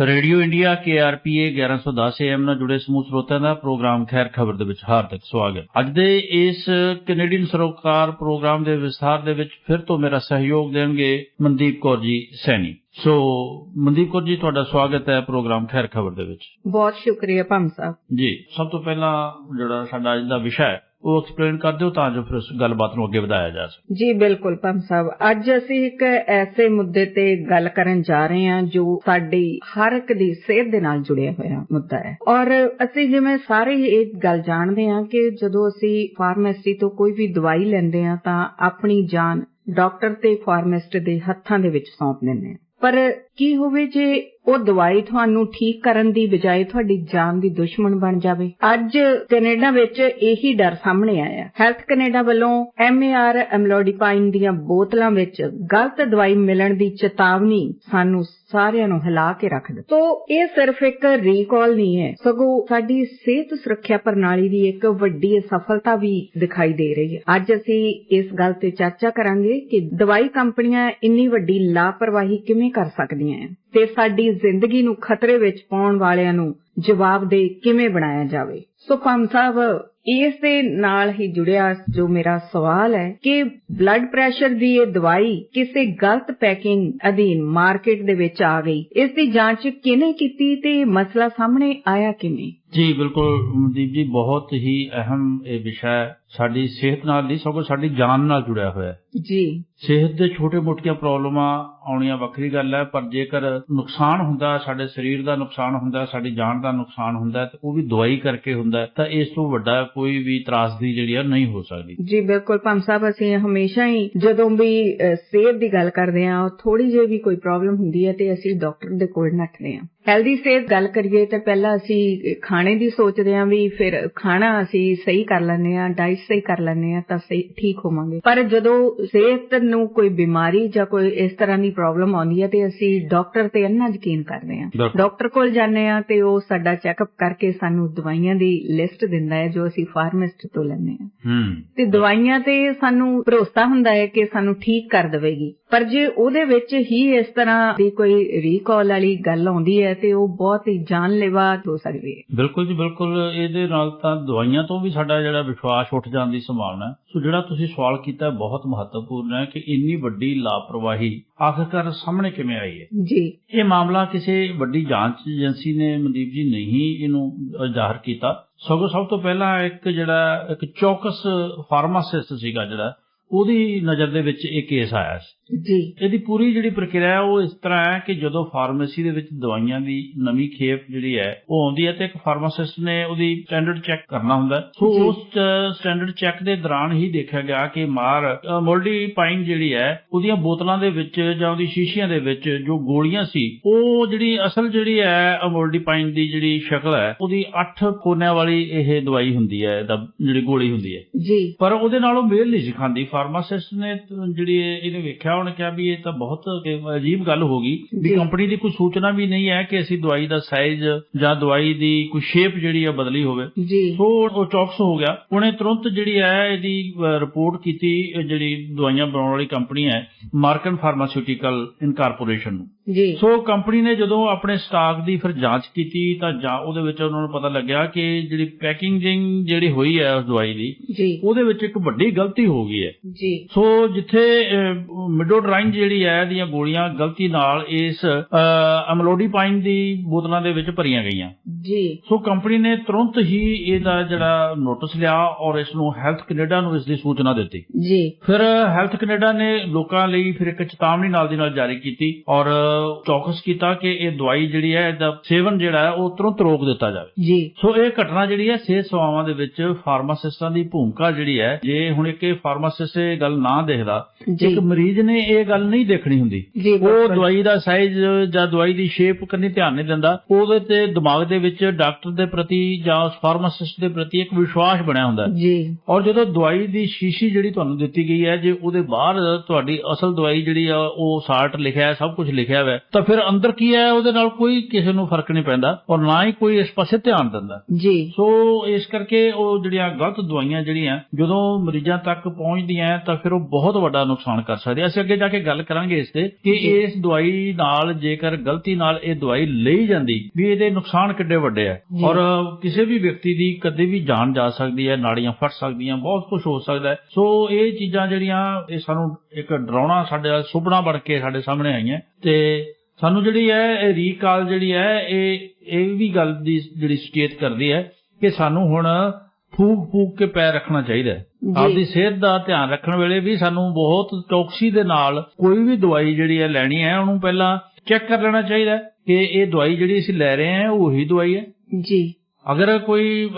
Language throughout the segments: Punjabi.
ਰੇਡੀਓ ਇੰਡੀਆ ਕੇਆਰਪੀਏ 1110 AM ਨਾਲ ਜੁੜੇ ਸਮੂਹ ਸਰੋਤਿਆਂ ਦਾ ਪ੍ਰੋਗਰਾਮ ਖੈਰ ਖਬਰ ਦੇ ਵਿੱਚ ਹਾਰਦਿਕ ਸਵਾਗਤ। ਅੱਜ ਦੇ ਇਸ ਕੈਨੇਡੀਅਨ ਸਰੋਕਾਰ ਪ੍ਰੋਗਰਾਮ ਦੇ ਵਿਸਥਾਰ ਦੇ ਵਿੱਚ ਫਿਰ ਤੋਂ ਮੇਰਾ ਸਹਿਯੋਗ ਦੇਣਗੇ ਮਨਦੀਪ ਕੌਰ ਜੀ ਸੈਣੀ। ਸੋ ਮਨਦੀਪ ਕੌਰ ਜੀ ਤੁਹਾਡਾ ਸਵਾਗਤ ਹੈ ਪ੍ਰੋਗਰਾਮ ਖੈਰ ਖਬਰ ਦੇ ਵਿੱਚ। ਬਹੁਤ ਸ਼ੁਕਰੀਆ ਭੰਮ ਸਾਹਿਬ। ਜੀ ਸਭ ਤੋਂ ਪਹਿਲਾਂ ਜਿਹੜਾ ਸਾਡਾ ਅੱਜ ਦਾ ਵਿਸ਼ਾ ਹੈ ਉਹ ਐਕਸਪਲੇਨ ਕਰ ਦਿਓ ਤਾਂ ਜੋ ਫਿਰ ਉਸ ਗੱਲਬਾਤ ਨੂੰ ਅੱਗੇ ਵਧਾਇਆ ਜਾ ਸਕੇ। ਜੀ, ਬਿਲਕੁਲ ਭੰਮ ਸਾਹਿਬ। ਅੱਜ ਅਸੀਂ ਇੱਕ ਐਸੇ ਮੁੱਦੇ ਤੇ ਗੱਲ ਕਰਨ ਜਾ ਰਹੇ ਹਾਂ ਜੋ ਸਾਡੀ ਹਰ ਇੱਕ ਦੀ ਸਿਹਤ ਦੇ ਨਾਲ ਜੁੜਿਆ ਹੋਇਆ ਮੁੱਦਾ ਹੈ। ਔਰ ਅਸੀਂ ਜਿਵੇਂ ਸਾਰੇ ਹੀ ਇਹ ਗੱਲ ਜਾਣਦੇ ਹਾਂ ਕਿ ਜਦੋਂ ਅਸੀਂ ਫਾਰਮੇਸੀ ਤੋਂ ਕੋਈ ਵੀ ਦਵਾਈ ਲੈਂਦੇ ਹਾਂ ਤਾਂ ਆਪਣੀ ਜਾਨ ਡਾਕਟਰ ਤੇ ਫਾਰਮੇਸਟ ਦੇ ਹੱਥਾਂ ਦੇ ਵਿੱਚ ਸੌਂਪ ਦਿੰਦੇ ਹਾਂ। ਪਰ ਕੀ ਹੋਵੇ ਜੇ ਉਹ ਦਵਾਈ ਤੁਹਾਨੂੰ ਠੀਕ ਕਰਨ ਦੀ ਬਜਾਏ ਤੁਹਾਡੀ ਜਾਨ ਦੀ ਦੁਸ਼ਮਣ ਬਣ ਜਾਵੇ। ਅੱਜ ਕੈਨੇਡਾ ਵਿੱਚ ਇਹੀ ਡਰ ਸਾਹਮਣੇ ਆਇਆ। ਹੈਲਥ ਕੈਨੇਡਾ ਵੱਲੋਂ ਐਮਏਆਰ ਐਮਲੋਡੀਪਾਈਨ ਦੀਆਂ ਬੋਤਲਾਂ ਵਿੱਚ ਗਲਤ ਦਵਾਈ ਮਿਲਣ ਦੀ ਚੇਤਾਵਨੀ ਸਾਨੂੰ ਸਾਰਿਆਂ ਨੂੰ ਹਿਲਾ ਕੇ ਰੱਖ ਦਿੱਤੀ। ਤੋ ਇਹ ਸਿਰਫ ਇੱਕ ਰੀਕਾਲ ਨਹੀਂ ਹੈ, ਸਗੋਂ ਸਾਡੀ ਸਿਹਤ ਸੁਰੱਖਿਆ ਪ੍ਰਣਾਲੀ ਦੀ ਇੱਕ ਵੱਡੀ ਸਫਲਤਾ ਵੀ ਦਿਖਾਈ ਦੇ ਰਹੀ ਹੈ। ਅੱਜ ਅਸੀਂ ਇਸ ਗੱਲ ਤੇ ਚਰਚਾ ਕਰਾਂਗੇ ਕਿ ਦਵਾਈ ਕੰਪਨੀਆਂ ਇੰਨੀ ਵੱਡੀ ਲਾਪਰਵਾਹੀ ਕਿਵੇਂ ਕਰ ਸਕਦੀਆਂ ਹਨ। ਤੇ ਸਾਡੀ ਜ਼ਿੰਦਗੀ ਨੂੰ ਖਤਰੇ ਵਿੱਚ ਪਾਉਣ ਵਾਲਿਆਂ ਨੂੰ ਜਵਾਬਦੇਹ ਕਿਵੇਂ ਬਣਾਇਆ ਜਾਵੇ? ਸੋ ਪੰਮ ਸਾਹਿਬ, ਇਸ ਦੇ ਨਾਲ ਹੀ ਜੁੜਿਆ ਜੋ ਮੇਰਾ ਸਵਾਲ ਹੈ ਕਿ ਬਲੱਡ ਪ੍ਰੈਸ਼ਰ ਦੀ ਇਹ ਦਵਾਈ ਕਿਸੇ ਗਲਤ ਪੈਕਿੰਗ ਅਧੀਨ ਮਾਰਕੀਟ ਦੇ ਵਿੱਚ ਆ ਗਈ। ਇਸ ਦੀ ਜਾਂਚ ਕਿਹਨੇ ਕੀਤੀ ਤੇ ਮਸਲਾ ਸਾਹਮਣੇ ਆਇਆ ਕਿਵੇਂ? ਜੀ, ਬਿਲਕੁਲ ਮਨਦੀਪ ਜੀ, ਬਹੁਤ ਹੀ ਅਹਿਮ ਇਹ ਵਿਸ਼ਾ ਸਾਡੀ ਸਿਹਤ ਨਾਲ ਨਹੀਂ ਸਗੋਂ ਸਾਡੀ ਜਾਨ ਨਾਲ ਜੁੜਿਆ ਹੋਇਆ ਹੈ। ਜੀ। ਸਿਹਤ ਦੇ ਛੋਟੇ-ਮੋਟੀਆਂ ਪ੍ਰੋਬਲਮਾਂ ਆਉਣੀਆਂ ਵੱਖਰੀ ਗੱਲ ਹੈ ਪਰ ਜੇਕਰ ਨੁਕਸਾਨ ਹੁੰਦਾ ਸਾਡੇ ਸਰੀਰ ਦਾ ਨੁਕਸਾਨ ਹੁੰਦਾ ਸਾਡੀ ਜਾਨ ਦਾ ਨੁਕਸਾਨ ਹੁੰਦਾ ਤੇ ਉਹ ਵੀ ਦਵਾਈ ਕਰਕੇ ਹੁੰਦਾ ਤਾਂ ਇਸ ਤੋਂ ਵੱਡਾ ਕੋਈ ਵੀ ਤਰਾਸਦੀ ਜਿਹੜੀ ਆ ਨਹੀਂ ਹੋ ਸਕਦੀ। ਜੀ ਬਿਲਕੁਲ ਪੰਮ ਸਾਹਿਬ ਅਸੀਂ ਹਮੇਸ਼ਾ ਹੀ ਜਦੋਂ ਵੀ ਸਿਹਤ ਦੀ ਗੱਲ ਕਰਦੇ ਹਾਂ ਥੋੜੀ ਜਿਹੀ ਵੀ ਕੋਈ ਪ੍ਰੋਬਲਮ ਹੁੰਦੀ ਹੈ ਤੇ ਅਸੀਂ ਡਾਕਟਰ ਦੇ ਕੋਲ ਨੱਠਦੇ ਹਾਂ। ਹੈਲਦੀ ਸਿਹਤ ਗੱਲ ਕਰੀਏ ਤਾਂ ਪਹਿਲਾਂ ਅਸੀਂ ਖਾਣੇ ਦੀ ਸੋਚਦੇ ਹਾਂ ਵੀ ਫਿਰ ਖਾਣਾ ਅਸੀਂ ਸਹੀ ਕਰ ਲੈਂਦੇ ਹਾਂ ਡਾਈਟ ਸਹੀ ਕਰ ਲੈਂਦੇ ਹਾਂ ਤਾਂ ਸਹੀ ਠੀਕ ਹੋਵਾਂਗੇ। ਪਰ ਜਦੋਂ ਸਿਹਤ ਨੂੰ ਕੋਈ ਬਿਮਾਰੀ ਜਾਂ ਕੋਈ ਇਸ ਤਰ੍ਹਾਂ ਦੀ ਪ੍ਰੋਬਲਮ ਆਉਂਦੀ ਹੈ ਤੇ ਅਸੀਂ ਡਾਕਟਰ ਤੇ ਅੰਨਾ ਯਕੀਨ ਕਰਦੇ ਬਿਲਕੁਲ। ਡਾਕਟਰ ਕੋਲ ਜਾਂਦੇ ਹਾਂ ਤੇ ਉਹ ਸਾਡਾ ਚੈੱਕਅਪ ਕਰਕੇ ਸਾਨੂੰ ਦਵਾਈਆਂ ਦੀ ਲਿਸਟ ਦਿੰਦਾ ਹੈ ਜੋ ਅਸੀਂ ਫਾਰਮਾਸਿਸਟ ਤੋਂ ਲੈਂਦੇ ਹਾਂ। ਹੂੰ। ਤੇ ਦਵਾਈਆਂ ਤੇ ਸਾਨੂੰ ਭਰੋਸਾ ਹੁੰਦਾ ਹੈ ਕਿ ਸਾਨੂੰ ਠੀਕ ਕਰ ਦੇਵੇਗੀ। ਪਰ ਜੇ ਉਹਦੇ ਵਿੱਚ ਹੀ ਇਸ ਤਰ੍ਹਾਂ ਦੀ ਕੋਈ ਰੀਕਾਲ ਵਾਲੀ ਗੱਲ ਆਉਂਦੀ ਹੈ ਤੇ ਉਹ ਬਹੁਤ ਹੀ ਜਾਨਲੇਵਾ ਹੋ ਸਕਦੀ ਹੈ। ਬਿਲਕੁਲ ਜੀ ਬਿਲਕੁਲ। ਇਹਦੇ ਨਾਲ ਤਾਂ ਦਵਾਈਆਂ ਤੋਂ ਵੀ ਸਾਡਾ ਜਿਹੜਾ ਵਿਸ਼ਵਾਸ ਉੱਠ ਜਾਣ ਦੀ ਸੰਭਾਵਨਾ ਹੈ। ਸੋ ਜਿਹੜਾ ਤੁਸੀਂ ਸਵਾਲ ਕੀਤਾ ਬਹੁਤ ਮਹੱਤਵਪੂਰਨ ਹੈ ਕਿ ਇੰਨੀ ਵੱਡੀ ਲਾਪਰਵਾਹੀ ਆਖਰਕਾਰ ਸਾਹਮਣੇ ਕਿਵੇਂ ਆਈ ਹੈ? ਜੀ। ਇਹ ਮਾਮਲਾ ਕਿਸੇ ਵੱਡੀ ਜਾਂਚ ਏਜੰਸੀ ਨੇ ਮਨਦੀਪ ਜੀ ਨਹੀਂ ਇਹਨੂੰ ਜ਼ਾਹਰ ਕੀਤਾ। ਸਗੋਂ ਸਭ ਤੋਂ ਪਹਿਲਾਂ ਇੱਕ ਜਿਹੜਾ ਇੱਕ ਚੌਕਸ ਫਾਰਮਾਸਿਸਟ ਸੀਗਾ ਜਿਹੜਾ ਉਹਦੀ ਨਜ਼ਰ ਦੇ ਵਿੱਚ ਇਹ ਕੇਸ ਆਇਆ ਸੀ। ਜੀ ਇਹਦੀ ਪੂਰੀ ਜਿਹੜੀ ਪ੍ਰਕਿਰਿਆ ਉਹ ਇਸ ਤਰ੍ਹਾਂ ਹੈ ਕਿ ਜਦੋਂ ਫਾਰਮੇਸੀ ਦੇ ਵਿੱਚ ਦਵਾਈਆਂ ਦੀ ਨਵੀਂ ਖੇਪ ਜਿਹੜੀ ਹੈ ਉਹ ਆਉਂਦੀ ਹੈ ਤੇ ਇੱਕ ਫਾਰਮਾਸਿਸਟ ਨੇ ਉਹਦੀ ਸਟੈਂਡਰਡ ਚੈੱਕ ਕਰਨਾ ਹੁੰਦਾ। ਸੋ। ਉਸ ਸਟੈਂਡਰਡ ਚੈੱਕ ਦੇ ਦੌਰਾਨ ਹੀ ਦੇਖਿਆ ਗਿਆ ਕਿ ਮਾਰ ਮੋਲਡੀ ਪਾਈਨ ਜਿਹੜੀ ਹੈ ਉਹਦੀਆਂ ਬੋਤਲਾਂ ਦੇ ਵਿੱਚ ਜਾਂ ਉਹਦੀ ਸ਼ੀਸ਼ੀਆਂ ਦੇ ਵਿੱਚ ਜੋ ਗੋਲੀਆਂ ਸੀ ਉਹ ਜਿਹੜੀ ਅਸਲ ਜਿਹੜੀ ਹੈ ਮੋਲਡੀ ਪਾਈਨ ਦੀ ਜਿਹੜੀ ਸ਼ਕਲ ਹੈ ਉਹਦੀ 8 ਕੋਨਿਆਂ ਵਾਲੀ ਇਹ ਦਵਾਈ ਹੁੰਦੀ ਹੈ ਇਹਦਾ ਜਿਹੜੀ ਗੋਲੀ ਹੁੰਦੀ ਹੈ ਜੀ ਪਰ ਉਹਦੇ ਨਾਲ ਉਹ ਮੇਲ ਨਹੀਂ ਖਾਂਦੀ ਫਾਰਮਾਸਿਸਟ ਨੇ ਜਿਹੜੀ ਇਹ- ਇਹਨੇ ਵੇਖਿਆ ਉਹਨੇ ਕਿਹਾ ਵੀ ਇਹ ਤਾਂ ਬਹੁਤ ਅਜੀਬ ਗੱਲ ਹੋ ਗਈ ਵੀ। ਕੰਪਨੀ ਦੀ ਕੋਈ ਸੂਚਨਾ ਵੀ ਨਹੀਂ ਹੈ ਕਿ ਅਸੀਂ ਦਵਾਈ ਦਾ ਸਾਈਜ਼ ਜਾਂ ਦਵਾਈ ਦੀ ਕੋਈ ਸ਼ੇਪ ਜਿਹੜੀ ਆ ਬਦਲੀ ਹੋਵੇ। ਜੀ। ਸੋ ਉਹ ਚੌਕਸ ਹੋ ਗਿਆ। ਉਹਨੇ ਤੁਰੰਤ ਜਿਹੜੀ ਹੈ ਇਹਦੀ ਰਿਪੋਰਟ ਕੀਤੀ ਜਿਹੜੀ ਦਵਾਈਆਂ ਬਣਾਉਣ ਵਾਲੀ ਕੰਪਨੀ ਹੈ ਮਾਰਕਨ ਫਾਰਮਾਸਿਊਟੀਕਲ ਇਨਕਾਰਪੋਰੇਸ਼ਨ ਨੂੰ। ਜੀ। ਸੋ ਕੰਪਨੀ ਨੇ ਜਦੋਂ ਆਪਣੇ ਸਟਾਕ ਦੀ ਫਿਰ ਜਾਂਚ ਕੀਤੀ ਤਾਂ ਜਾਂ ਉਹਦੇ ਵਿੱਚ ਉਹਨਾਂ ਨੂੰ ਪਤਾ ਲੱਗਿਆ ਕਿ ਜਿਹੜੀ ਪੈਕਿੰਗਿੰਗ ਜਿਹੜੀ ਹੋਈ ਹੈ ਉਸ ਦਵਾਈ ਦੀ ਉਹਦੇ ਵਿੱਚ ਇੱਕ ਵੱਡੀ ਗਲਤੀ ਹੋ ਗਈ ਹੈ। ਜੀ। ਸੋ ਜਿੱਥੇ ਮਿਡੋਡਰਾਈਨ ਜਿਹੜੀ ਹੈ ਦੀਆਂ ਗੋਲੀਆਂ ਗਲਤੀ ਨਾਲ ਇਸ ਅਮਲੋਡੀਪਾਈਨ ਦੀ ਬੋਤਲਾਂ ਦੇ ਵਿੱਚ ਭਰੀਆਂ ਗਈਆਂ। ਜੀ। ਸੋ ਕੰਪਨੀ ਨੇ ਤੁਰੰਤ ਹੀ ਇਹਦਾ ਜਿਹੜਾ ਨੋਟਿਸ ਲਿਆ ਔਰ ਇਸ ਨੂੰ ਹੈਲਥ ਕੈਨੇਡਾ ਨੂੰ ਇਸ ਦੀ ਸੂਚਨਾ ਦਿੱਤੀ। ਜੀ। ਫਿਰ ਹੈਲਥ ਕੈਨੇਡਾ ਨੇ ਲੋਕਾਂ ਲਈ ਫਿਰ ਇੱਕ ਚੇਤਾਵਨੀ ਨਾਲ ਦੀ ਨਾਲ ਜਾਰੀ ਕੀਤੀ ਔਰ ਚੌਕਸ ਕੀਤਾ ਕਿ ਇਹ ਦਵਾਈ ਜਿਹੜੀ ਹੈ ਇਹਦਾ ਸੇਵਨ ਜਿਹੜਾ ਹੈ ਉਹ ਤੁਰੰਤ ਰੋਕ ਦਿੱਤਾ ਜਾਵੇ। ਜੀ। ਸੋ ਇਹ ਘਟਨਾ ਜਿਹੜੀ ਹੈ ਸਿਹਤ ਸੇਵਾਵਾਂ ਦੇ ਵਿੱਚ ਫਾਰਮਾਸਿਸਟਾਂ ਦੀ ਭੂਮਿਕਾ ਜਿਹੜੀ ਹੈ ਜੇ ਹੁਣ ਇੱਕ ਫਾਰਮਾਸਿਸਟ ਇਹ ਗੱਲ ਨਾ ਦੇਖਦਾ ਇੱਕ ਮਰੀਜ਼ ਨੇ ਇਹ ਗੱਲ ਨਹੀਂ ਦੇਖਣੀ ਹੁੰਦੀ। ਉਹ। ਦਵਾਈ ਦਾ ਸਾਈਜ਼ ਜਾਂ ਦਵਾਈ ਦੀ ਸ਼ੇਪ ਕੰਨੀ ਧਿਆਨ ਨਹੀਂ ਦਿੰਦਾ। ਉਹਦੇ ਤੇ ਦਿਮਾਗ ਦੇ ਵਿੱਚ ਡਾਕਟਰ ਦੇ ਪ੍ਰਤੀ ਜਾਂ ਫਾਰਮਾਸਿਸਟ ਦੇ ਪ੍ਰਤੀ ਇੱਕ ਵਿਸ਼ਵਾਸ ਬਣਿਆ ਹੁੰਦਾ। ਜੀ। ਔਰ ਜਦੋਂ ਦਵਾਈ ਦੀ ਸ਼ੀਸ਼ੀ ਜਿਹੜੀ ਤੁਹਾਨੂੰ ਦਿੱਤੀ ਗਈ ਹੈ ਜੇ ਉਹਦੇ ਬਾਹਰ ਤੁਹਾਡੀ ਅਸਲ ਦਵਾਈ ਜਿਹੜੀ ਆ ਉਹ ਸਾਲਟ ਲਿਖਿਆ ਹੈ ਸਭ ਕੁਝ ਲਿਖਿਆ ਵਾ ਤਾਂ ਫਿਰ ਅੰਦਰ ਕੀ ਹੈ? ਉਹਦੇ ਨਾਲ ਕੋਈ ਕਿਸੇ ਨੂੰ ਫ਼ਰਕ ਨਹੀਂ ਪੈਂਦਾ ਔਰ ਨਾ ਹੀ ਕੋਈ ਇਸ ਪਾਸੇ ਧਿਆਨ ਦਿੰਦਾ। ਜੀ। ਸੋ ਇਸ ਕਰਕੇ ਉਹ ਜਿਹੜੀਆਂ ਗਲਤ ਦਵਾਈਆਂ ਜਿਹੜੀਆਂ ਜਦੋਂ ਮਰੀਜ਼ਾਂ ਤੱਕ ਪਹੁੰਚਦੀਆਂ ਤਾਂ ਫਿਰ ਉਹ ਬਹੁਤ ਵੱਡਾ ਨੁਕਸਾਨ ਕਰ ਸਕਦੀ ਹੈ ਅਸੀਂ ਅੱਗੇ ਜਾ ਕੇ ਗੱਲ ਕਰਾਂਗੇ ਇਸ ਤੇ ਕਿ। ਇਸ ਦਵਾਈ ਨਾਲ ਜੇਕਰ ਗਲਤੀ ਨਾਲ ਇਹ ਦਵਾਈ ਲਈ ਜਾਂਦੀ ਵੀ ਇਹਦੇ ਨੁਕਸਾਨ ਕਿੱਡੇ ਵੱਡੇ ਆ। ਔਰ ਕਿਸੇ ਵੀ ਵਿਅਕਤੀ ਦੀ ਕਦੇ ਵੀ ਜਾਨ ਜਾ ਸਕਦੀ ਹੈ ਨਾੜੀਆਂ ਫਟ ਸਕਦੀਆਂ ਬਹੁਤ ਕੁਝ ਹੋ ਸਕਦਾ ਸੋ ਇਹ ਚੀਜ਼ਾਂ ਜਿਹੜੀਆਂ ਇਹ ਸਾਨੂੰ ਇੱਕ ਡਰਾਉਣਾ ਸਾਡੇ ਸੁਪਨਾ ਬਣ ਕੇ ਸਾਡੇ ਸਾਹਮਣੇ ਆਈਆਂ ਤੇ ਸਾਨੂੰ ਜਿਹੜੀ ਹੈ ਇਹ ਰੀਕਾਲ ਜਿਹੜੀ ਹੈ ਇਹ ਇਹ ਵੀ ਗੱਲ ਦੀ ਜਿਹੜੀ ਸੁਚੇਤ ਕਰਦੀ ਹੈ ਕਿ ਸਾਨੂੰ ਹੁਣ ਫੂਕ ਫੂਕ ਕੇ ਪੈਰ ਰੱਖਣਾ ਚਾਹੀਦਾ ਹੈ। ਆਪਦੀ ਸਿਹਤ ਦਾ ਧਿਆਨ ਰੱਖਣ ਵੇਲੇ ਵੀ ਸਾਨੂੰ ਬਹੁਤ ਚੌਕਸੀ ਦੇ ਨਾਲ ਕੋਈ ਵੀ ਦਵਾਈ ਜਿਹੜੀ ਹੈ ਲੈਣੀ ਹੈ ਉਹਨੂੰ ਪਹਿਲਾਂ ਚੈੱਕ ਕਰ ਲੈਣਾ ਚਾਹੀਦਾ ਹੈ ਕਿ ਇਹ ਦਵਾਈ ਜਿਹੜੀ ਅਸੀਂ ਲੈ ਰਹੇ ਹਾਂ ਉਹ ਉਹੀ ਦਵਾਈ ਹੈ। ਜੀ। ਅਗਰ ਕੋਈ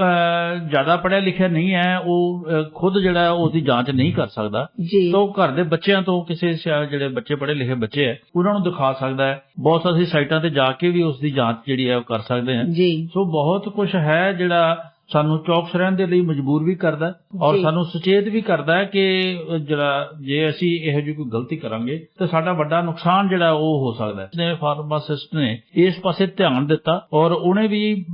ਜ਼ਿਆਦਾ ਪੜ੍ਹਿਆ ਲਿਖਿਆ ਨਹੀਂ ਹੈ ਉਹ ਖੁਦ ਜਿਹੜਾ ਉਸ ਦੀ ਜਾਂਚ ਨਹੀਂ ਕਰ ਸਕਦਾ। ਤਾਂ ਉਹ ਘਰ ਦੇ ਬੱਚਿਆਂ ਤੋਂ ਕਿਸੇ ਜਿਹੜੇ ਬੱਚੇ ਪੜ੍ਹੇ ਲਿਖੇ ਬੱਚੇ ਹੈ ਉਹਨਾਂ ਨੂੰ ਦਿਖਾ ਸਕਦਾ ਹੈ। ਬਹੁਤ ਸਾਰੀ ਸਾਈਟਾਂ ਤੇ ਜਾ ਕੇ ਵੀ ਉਸ ਦੀ ਜਾਂਚ ਜਿਹੜੀ ਹੈ ਉਹ ਕਰ ਸਕਦੇ ਹਾਂ। ਜੀ। ਸੋ ਬਹੁਤ ਕੁਝ ਹੈ ਜਿਹੜਾ ਸਾਨੂੰ ਚੌਕਸ ਰਹਿਣ ਦੇ ਲਈ ਮਜਬੂਰ ਵੀ ਕਰਦਾ ਔਰ। ਸਾਨੂੰ ਸੁਚੇਤ ਵੀ ਕਰਦਾ ਹੈ ਕਿ ਜਿਹੜਾ ਜੇ ਅਸੀਂ ਇਹੋ ਜਿਹੀ ਕੋਈ ਗਲਤੀ ਕਰਾਂਗੇ ਤਾਂ ਸਾਡਾ ਵੱਡਾ ਨੁਕਸਾਨ ਜਿਹੜਾ ਉਹ ਹੋ ਸਕਦਾ ਹੈ। ਨੇ ਫਾਰਮਾਸਿਸਟ ਨੇ ਇਸ ਪਾਸੇ ਧਿਆਨ ਦਿੱਤਾ ਔਰ ਉਹਨੇ ਵੀ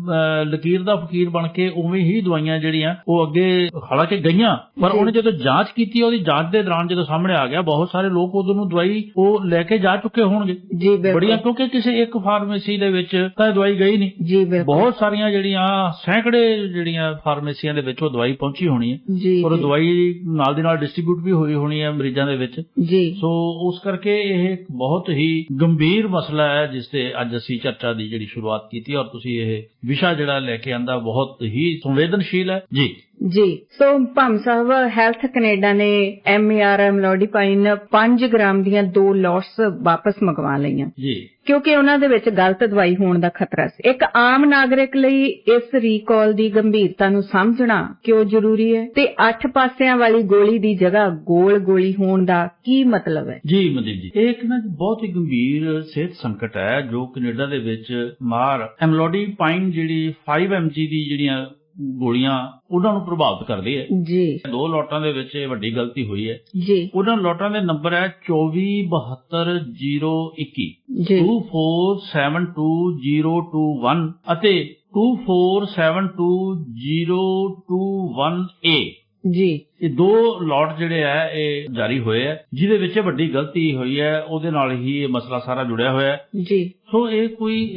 ਲਕੀਰ ਦਾ ਫਕੀਰ ਬਣ ਕੇ ਉਵੇਂ ਹੀ ਦਵਾਈਆਂ ਜਿਹੜੀਆਂ ਉਹ ਅੱਗੇ ਹਾਲਾਂਕਿ ਗਈਆਂ ਪਰ। ਉਹਨੇ ਜਦੋਂ ਜਾਂਚ ਕੀਤੀ ਉਹਦੀ ਜਾਂਚ ਦੇ ਦੌਰਾਨ ਜਦੋਂ ਸਾਹਮਣੇ ਆ ਗਿਆ ਬਹੁਤ ਸਾਰੇ ਲੋਕ ਉਦੋਂ ਨੂੰ ਦਵਾਈ ਉਹ ਲੈ ਕੇ ਜਾ ਚੁੱਕੇ ਹੋਣਗੇ। ਜੀ ਬੜੀਆਂ ਕਿਉਂਕਿ ਕਿਸੇ ਇੱਕ ਫਾਰਮੇਸੀ ਦੇ ਵਿੱਚ ਤਾਂ ਦਵਾਈ ਗਈ ਨਹੀਂ। ਜੀ ਬਿਲਕੁਲ। ਬਹੁਤ ਸਾਰੀਆਂ ਜਿਹੜੀਆਂ ਸੈਂਕੜੇ ਜਿਹੜੀਆਂ ਫਾਰਮੇਸੀਆਂ ਦੇ ਵਿੱਚ ਉਹ ਦਵਾਈ ਪਹੁੰਚੀ ਹੋਣੀ ਹੈ। ਔਰ ਉਹ ਦਵਾਈ ਨਾਲ ਦੀ ਨਾਲ ਡਿਸਟ੍ਰੀਬਿਊਟ ਵੀ ਹੋਈ ਹੋਣੀ ਹੈ ਮਰੀਜ਼ਾਂ ਦੇ ਵਿੱਚ। ਜੀ। ਸੋ ਉਸ ਕਰਕੇ ਇਹ ਇੱਕ ਬਹੁਤ ਹੀ ਗੰਭੀਰ ਮਸਲਾ ਹੈ ਜਿਸ ਤੇ ਅੱਜ ਅਸੀਂ ਚਰਚਾ ਦੀ ਜਿਹੜੀ ਸ਼ੁਰੂਆਤ ਕੀਤੀ ਔਰ ਤੁਸੀਂ ਇਹ ਵਿਸ਼ਾ ਜਿਹੜਾ ਲੈ ਕੇ ਆਂਦਾ ਬਹੁਤ ਹੀ ਸੰਵੇਦਨਸ਼ੀਲ ਹੈ। ਜੀ। ਜੀ so Bhamm Sahib Health Canada ਨੇ ਐਮਆਰ ਐਮਲੋਡੀਪਾਈਨ 5 ਗ੍ਰਾਮ ਦੀਆਂ ਦੋ ਲੋਟਸ ਵਾਪਸ ਮੰਗਵਾ ਲਈਆਂ। ਜੀ। ਕਿਉਂਕਿ ਉਹਨਾਂ ਦੇ ਵਿੱਚ ਗਲਤ ਦਵਾਈ ਹੋਣ ਦਾ ਖਤਰਾ ਸੀ। ਇੱਕ ਆਮ ਨਾਗਰਿਕ ਲਈ ਇਸ ਰੀਕਾਲ ਦੀ ਗੰਭੀਰਤਾ ਨੂੰ ਸਮਝਣਾ ਕਿਉਂ ਜ਼ਰੂਰੀ ਹੈ? ਤੇ ਅੱਠ ਪਾਸਿਆਂ ਵਾਲੀ ਗੋਲੀ ਦੀ ਜਗ੍ਹਾ ਗੋਲ ਗੋਲੀ ਹੋਣ ਦਾ ਕੀ ਮਤਲਬ ਹੈ? ਜੀ ਮਨਦੀਪ ਜੀ। ਇਹ ਇੱਕ ਨਾ ਬਹੁਤ ਹੀ ਗੰਭੀਰ ਸਿਹਤ ਸੰਕਟ ਹੈ ਜੋ ਕੈਨੇਡਾ ਦੇ ਵਿੱਚ ਮਾਰ ਐਮਲੋਡੀ ਪਾਈਨ ਜਿਹੜੀ 5 mg ਦੀ ਜਿਹੜੀਆਂ ਗੋਲੀਆਂ ਉਹਨਾਂ ਨੂੰ ਪ੍ਰਭਾਵਿਤ ਕਰਦੀ ਹੈ ਜੀ। ਦੋ ਲੋਟਾਂ ਦੇ ਵਿੱਚ ਇਹ ਵੱਡੀ ਗਲਤੀ ਹੋਈ ਹੈ। ਜੀ। ਉਹਨਾਂ ਲੋਟਾਂ ਦੇ ਨੰਬਰ ਹੈ 2472021 ਜੀ। 2472021 ਅਤੇ 2472021A ਜੀ। ਇਹ ਦੋ ਲੋਟ ਜਿਹੜੇ ਆ ਇਹ ਜਾਰੀ ਹੋਏ ਆ ਜਿਹਦੇ ਵਿੱਚ ਵੱਡੀ ਗਲਤੀ ਹੋਈ ਹੈ ਉਹਦੇ ਨਾਲ ਹੀ ਇਹ ਮਸਲਾ ਸਾਰਾ ਜੁੜਿਆ ਹੋਇਆ ਹੈ। ਜੀ। ਸੋ ਇਹ ਕੋਈ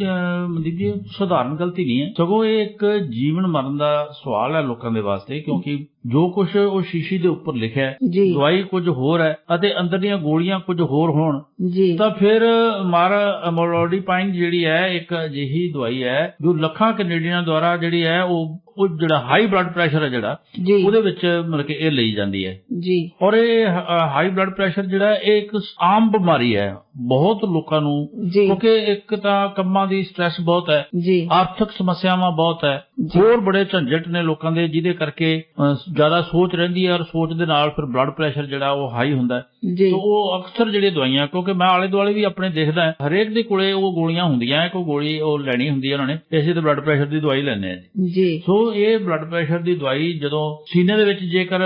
ਜੀ ਸਧਾਰਨ ਗਲਤੀ ਨਹੀਂ ਹੈ। ਸਗੋਂ ਇਹ ਇੱਕ ਜੀਵਨ ਮਰਨ ਦਾ ਸਵਾਲ ਹੈ ਲੋਕਾਂ ਦੇ ਵਾਸਤੇ ਕਿਉਂਕਿ ਜੋ ਕੁਝ ਉਹ ਸ਼ੀਸ਼ੀ ਦੇ ਉੱਪਰ ਲਿਖਿਆ ਹੈ ਦਵਾਈ ਕੁਝ ਹੋਰ ਹੈ ਅਤੇ ਅੰਦਰ ਦੀਆਂ ਗੋਲੀਆਂ ਕੁਝ ਹੋਰ ਹੋਣ ਤਾਂ ਫਿਰ ਮਾਰ ਅਮੋਲੋਡੀਪਾਈਨ ਜਿਹੜੀ ਹੈ ਇੱਕ ਅਜਿਹੀ ਦਵਾਈ ਹੈ ਜੋ ਲੱਖਾਂ ਕੈਨੇਡੀਅਨਾਂ ਦੁਆਰਾ ਜਿਹੜੀ ਹੈ ਉਹ ਉਹ ਜਿਹੜਾ ਹਾਈ ਬਲੱਡ ਪ੍ਰੈਸ਼ਰ ਹੈ ਜਿਹੜਾ ਉਹਦੇ ਵਿੱਚ ਮਤਲਬ ਕਿ ਇਹ ਲਈ ਜਾਂਦੀ ਹੈ। ਜੀ। ਔਰ ਇਹ ਹਾਈ ਬਲੱਡ ਪ੍ਰੈਸ਼ਰ ਜਿਹੜਾ ਇਹ ਇੱਕ ਆਮ ਬਿਮਾਰੀ ਹੈ। ਬਹੁਤ ਲੋਕਾਂ ਨੂੰ ਕਿਉਂਕਿ ਇੱਕ ਤਾਂ ਕੰਮਾਂ ਦੀ ਸਟ੍ਰੈਸ ਬਹੁਤ ਹੈ ਆਰਥਿਕ ਸਮੱਸਿਆਵਾਂ ਬਹੁਤ ਹੈ। ਹੋਰ ਬੜੇ ਝੰਜਟ ਨੇ ਲੋਕਾਂ ਦੇ ਜਿਹਦੇ ਕਰਕੇ ਜ਼ਿਆਦਾ ਸੋਚ ਰਹਿੰਦੀ ਹੈ ਔਰ ਸੋਚ ਦੇ ਨਾਲ ਫਿਰ ਬਲੱਡ ਪ੍ਰੈਸ਼ਰ ਜਿਹੜਾ ਉਹ ਹਾਈ ਹੁੰਦਾ ਹੈ। ਤੋ ਉਹ ਅਕਸਰ ਜਿਹੜੇ ਦਵਾਈਆਂ ਕਿਉਂਕਿ ਮੈਂ ਆਲੇ ਦੁਆਲੇ ਵੀ ਆਪਣੇ ਦੇਖਦਾ ਹਾਂ, ਹਰੇਕ ਦੇ ਕੋਲੇ ਉਹ ਗੋਲੀਆਂ ਹੁੰਦੀਆਂ ਕੋਈ ਗੋਲੀ ਉਹ ਲੈਣੀ ਹੁੰਦੀ ਹੈ ਉਹਨਾਂ ਨੇ ਇਸੇ ਤੇ ਬਲੱਡ ਪ੍ਰੈਸ਼ਰ ਦੀ ਦਵਾਈ ਲੈਂਦੇ ਆ ਜੀ। ਜੀ। ਸੋ ਇਹ ਬਲੱਡ ਪ੍ਰੈਸ਼ਰ ਦੀ ਦਵਾਈ ਜਦੋਂ ਸੀਨੇ ਦੇ ਵਿੱਚ ਜੇਕਰ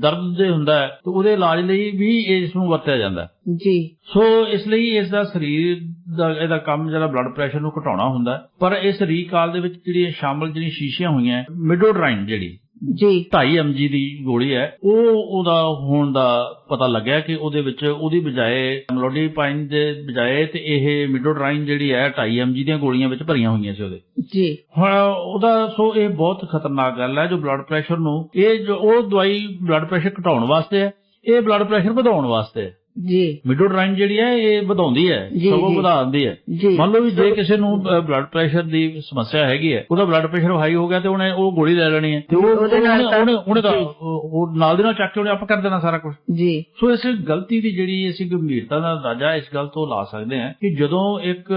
ਦਰਦ ਦੇ ਹੁੰਦਾ ਹੈ ਤਾਂ ਉਹਦੇ ਇਲਾਜ ਲਈ ਵੀ ਇਸ ਨੂੰ ਵਰਤਿਆ ਜਾਂਦਾ ਹੈ। ਜੀ। ਸੋ ਇਸ ਲਈ ਇਸ ਦਾ ਸਰੀਰ ਦਾ ਇਹਦਾ ਕੰਮ ਜਿਹੜਾ ਬਲੱਡ ਪ੍ਰੈਸ਼ਰ ਨੂੰ ਘਟਾਉਣਾ ਹੁੰਦਾ। ਪਰ ਇਸ ਰੀਕਾਲ ਦੇ ਵਿੱਚ ਜਿਹੜੀਆਂ ਸ਼ਾਮਲ ਜਿਹੜੀਆਂ ਸ਼ੀਸ਼ੀਆਂ ਹੋਈਆਂ ਮਿਡੋਡਰਾਈਨ ਜਿਹੜੀ ਜੀ। 2.5 mg ਦੀ ਗੋਲੀ ਹੈ ਉਹ ਉਹਦਾ ਹੋਣ ਦਾ ਪਤਾ ਲੱਗਿਆ ਕਿ ਉਹਦੇ ਵਿੱਚ ਉਹਦੀ ਬਜਾਏ ਐਮਲੋਡੀਪਾਈਨ ਦੇ ਬਜਾਏ ਤੇ ਇਹ ਮਿਡੋਡਰਾਈਨ ਜਿਹੜੀ ਹੈ 2.5 mg ਦੀਆਂ ਗੋਲੀਆਂ ਵਿੱਚ ਭਰੀਆਂ ਹੋਈਆਂ ਸੀ ਉਹਦੇ। ਜੀ। ਹੁਣ ਉਹਦਾ ਸੋ ਇਹ ਬਹੁਤ ਖਤਰਨਾਕ ਗੱਲ ਹੈ ਜੋ ਬਲੱਡ ਪ੍ਰੈਸ਼ਰ ਨੂੰ ਇਹ ਜੋ ਉਹ ਦਵਾਈ ਬਲੱਡ ਪ੍ਰੈਸ਼ਰ ਘਟਾਉਣ ਵਾਸਤੇ ਹੈ ਇਹ ਬਲੱਡ ਪ੍ਰੈਸ਼ਰ ਵਧਾਉਣ ਵਾਸਤੇ ਹੈ। ਜੀ। ਮਿਡੋਡਰਾਈਨ ਜਿਹੜੀ ਹੈ ਇਹ ਵਧਾਉਂਦੀ ਹੈ ਸਗੋਂ ਜੀ। ਵਧਾ ਦਿੰਦੀ ਹੈ। ਮੰਨ ਲਓ ਵੀ ਜੇ ਕਿਸੇ ਨੂੰ ਬਲੱਡ ਪ੍ਰੈਸ਼ਰ ਦੀ ਸਮੱਸਿਆ ਹੈਗੀ ਹੈ ਉਹਦਾ ਬਲੱਡ ਪ੍ਰੈਸ਼ਰ ਹਾਈ ਹੋ ਗਿਆ ਤੇ ਉਹਨੇ ਉਹ ਗੋਲੀ ਲੈ ਲੈਣੀ ਹੈ। ਤੇ ਉਹ ਉਹਦੇ ਨਾਲ ਉਹਨੇ- ਉਹਨੇ ਤਾਂ। ਉਹ ਨਾਲ ਦੀ ਨਾਲ ਚੱਕ ਕੇ ਉਹਨੇ ਆਪ ਕਰ ਦੇਣਾ ਸਾਰਾ ਕੁਝ ਜੀ। ਸੋ ਇਸ ਗਲਤੀ ਦੀ ਜਿਹੜੀ ਅਸੀਂ ਗੰਭੀਰਤਾ ਦਾ ਅੰਦਾਜ਼ਾ ਇਸ ਗੱਲ ਤੋਂ ਲਾ ਸਕਦੇ ਹਾਂ ਕਿ ਜਦੋਂ ਇੱਕ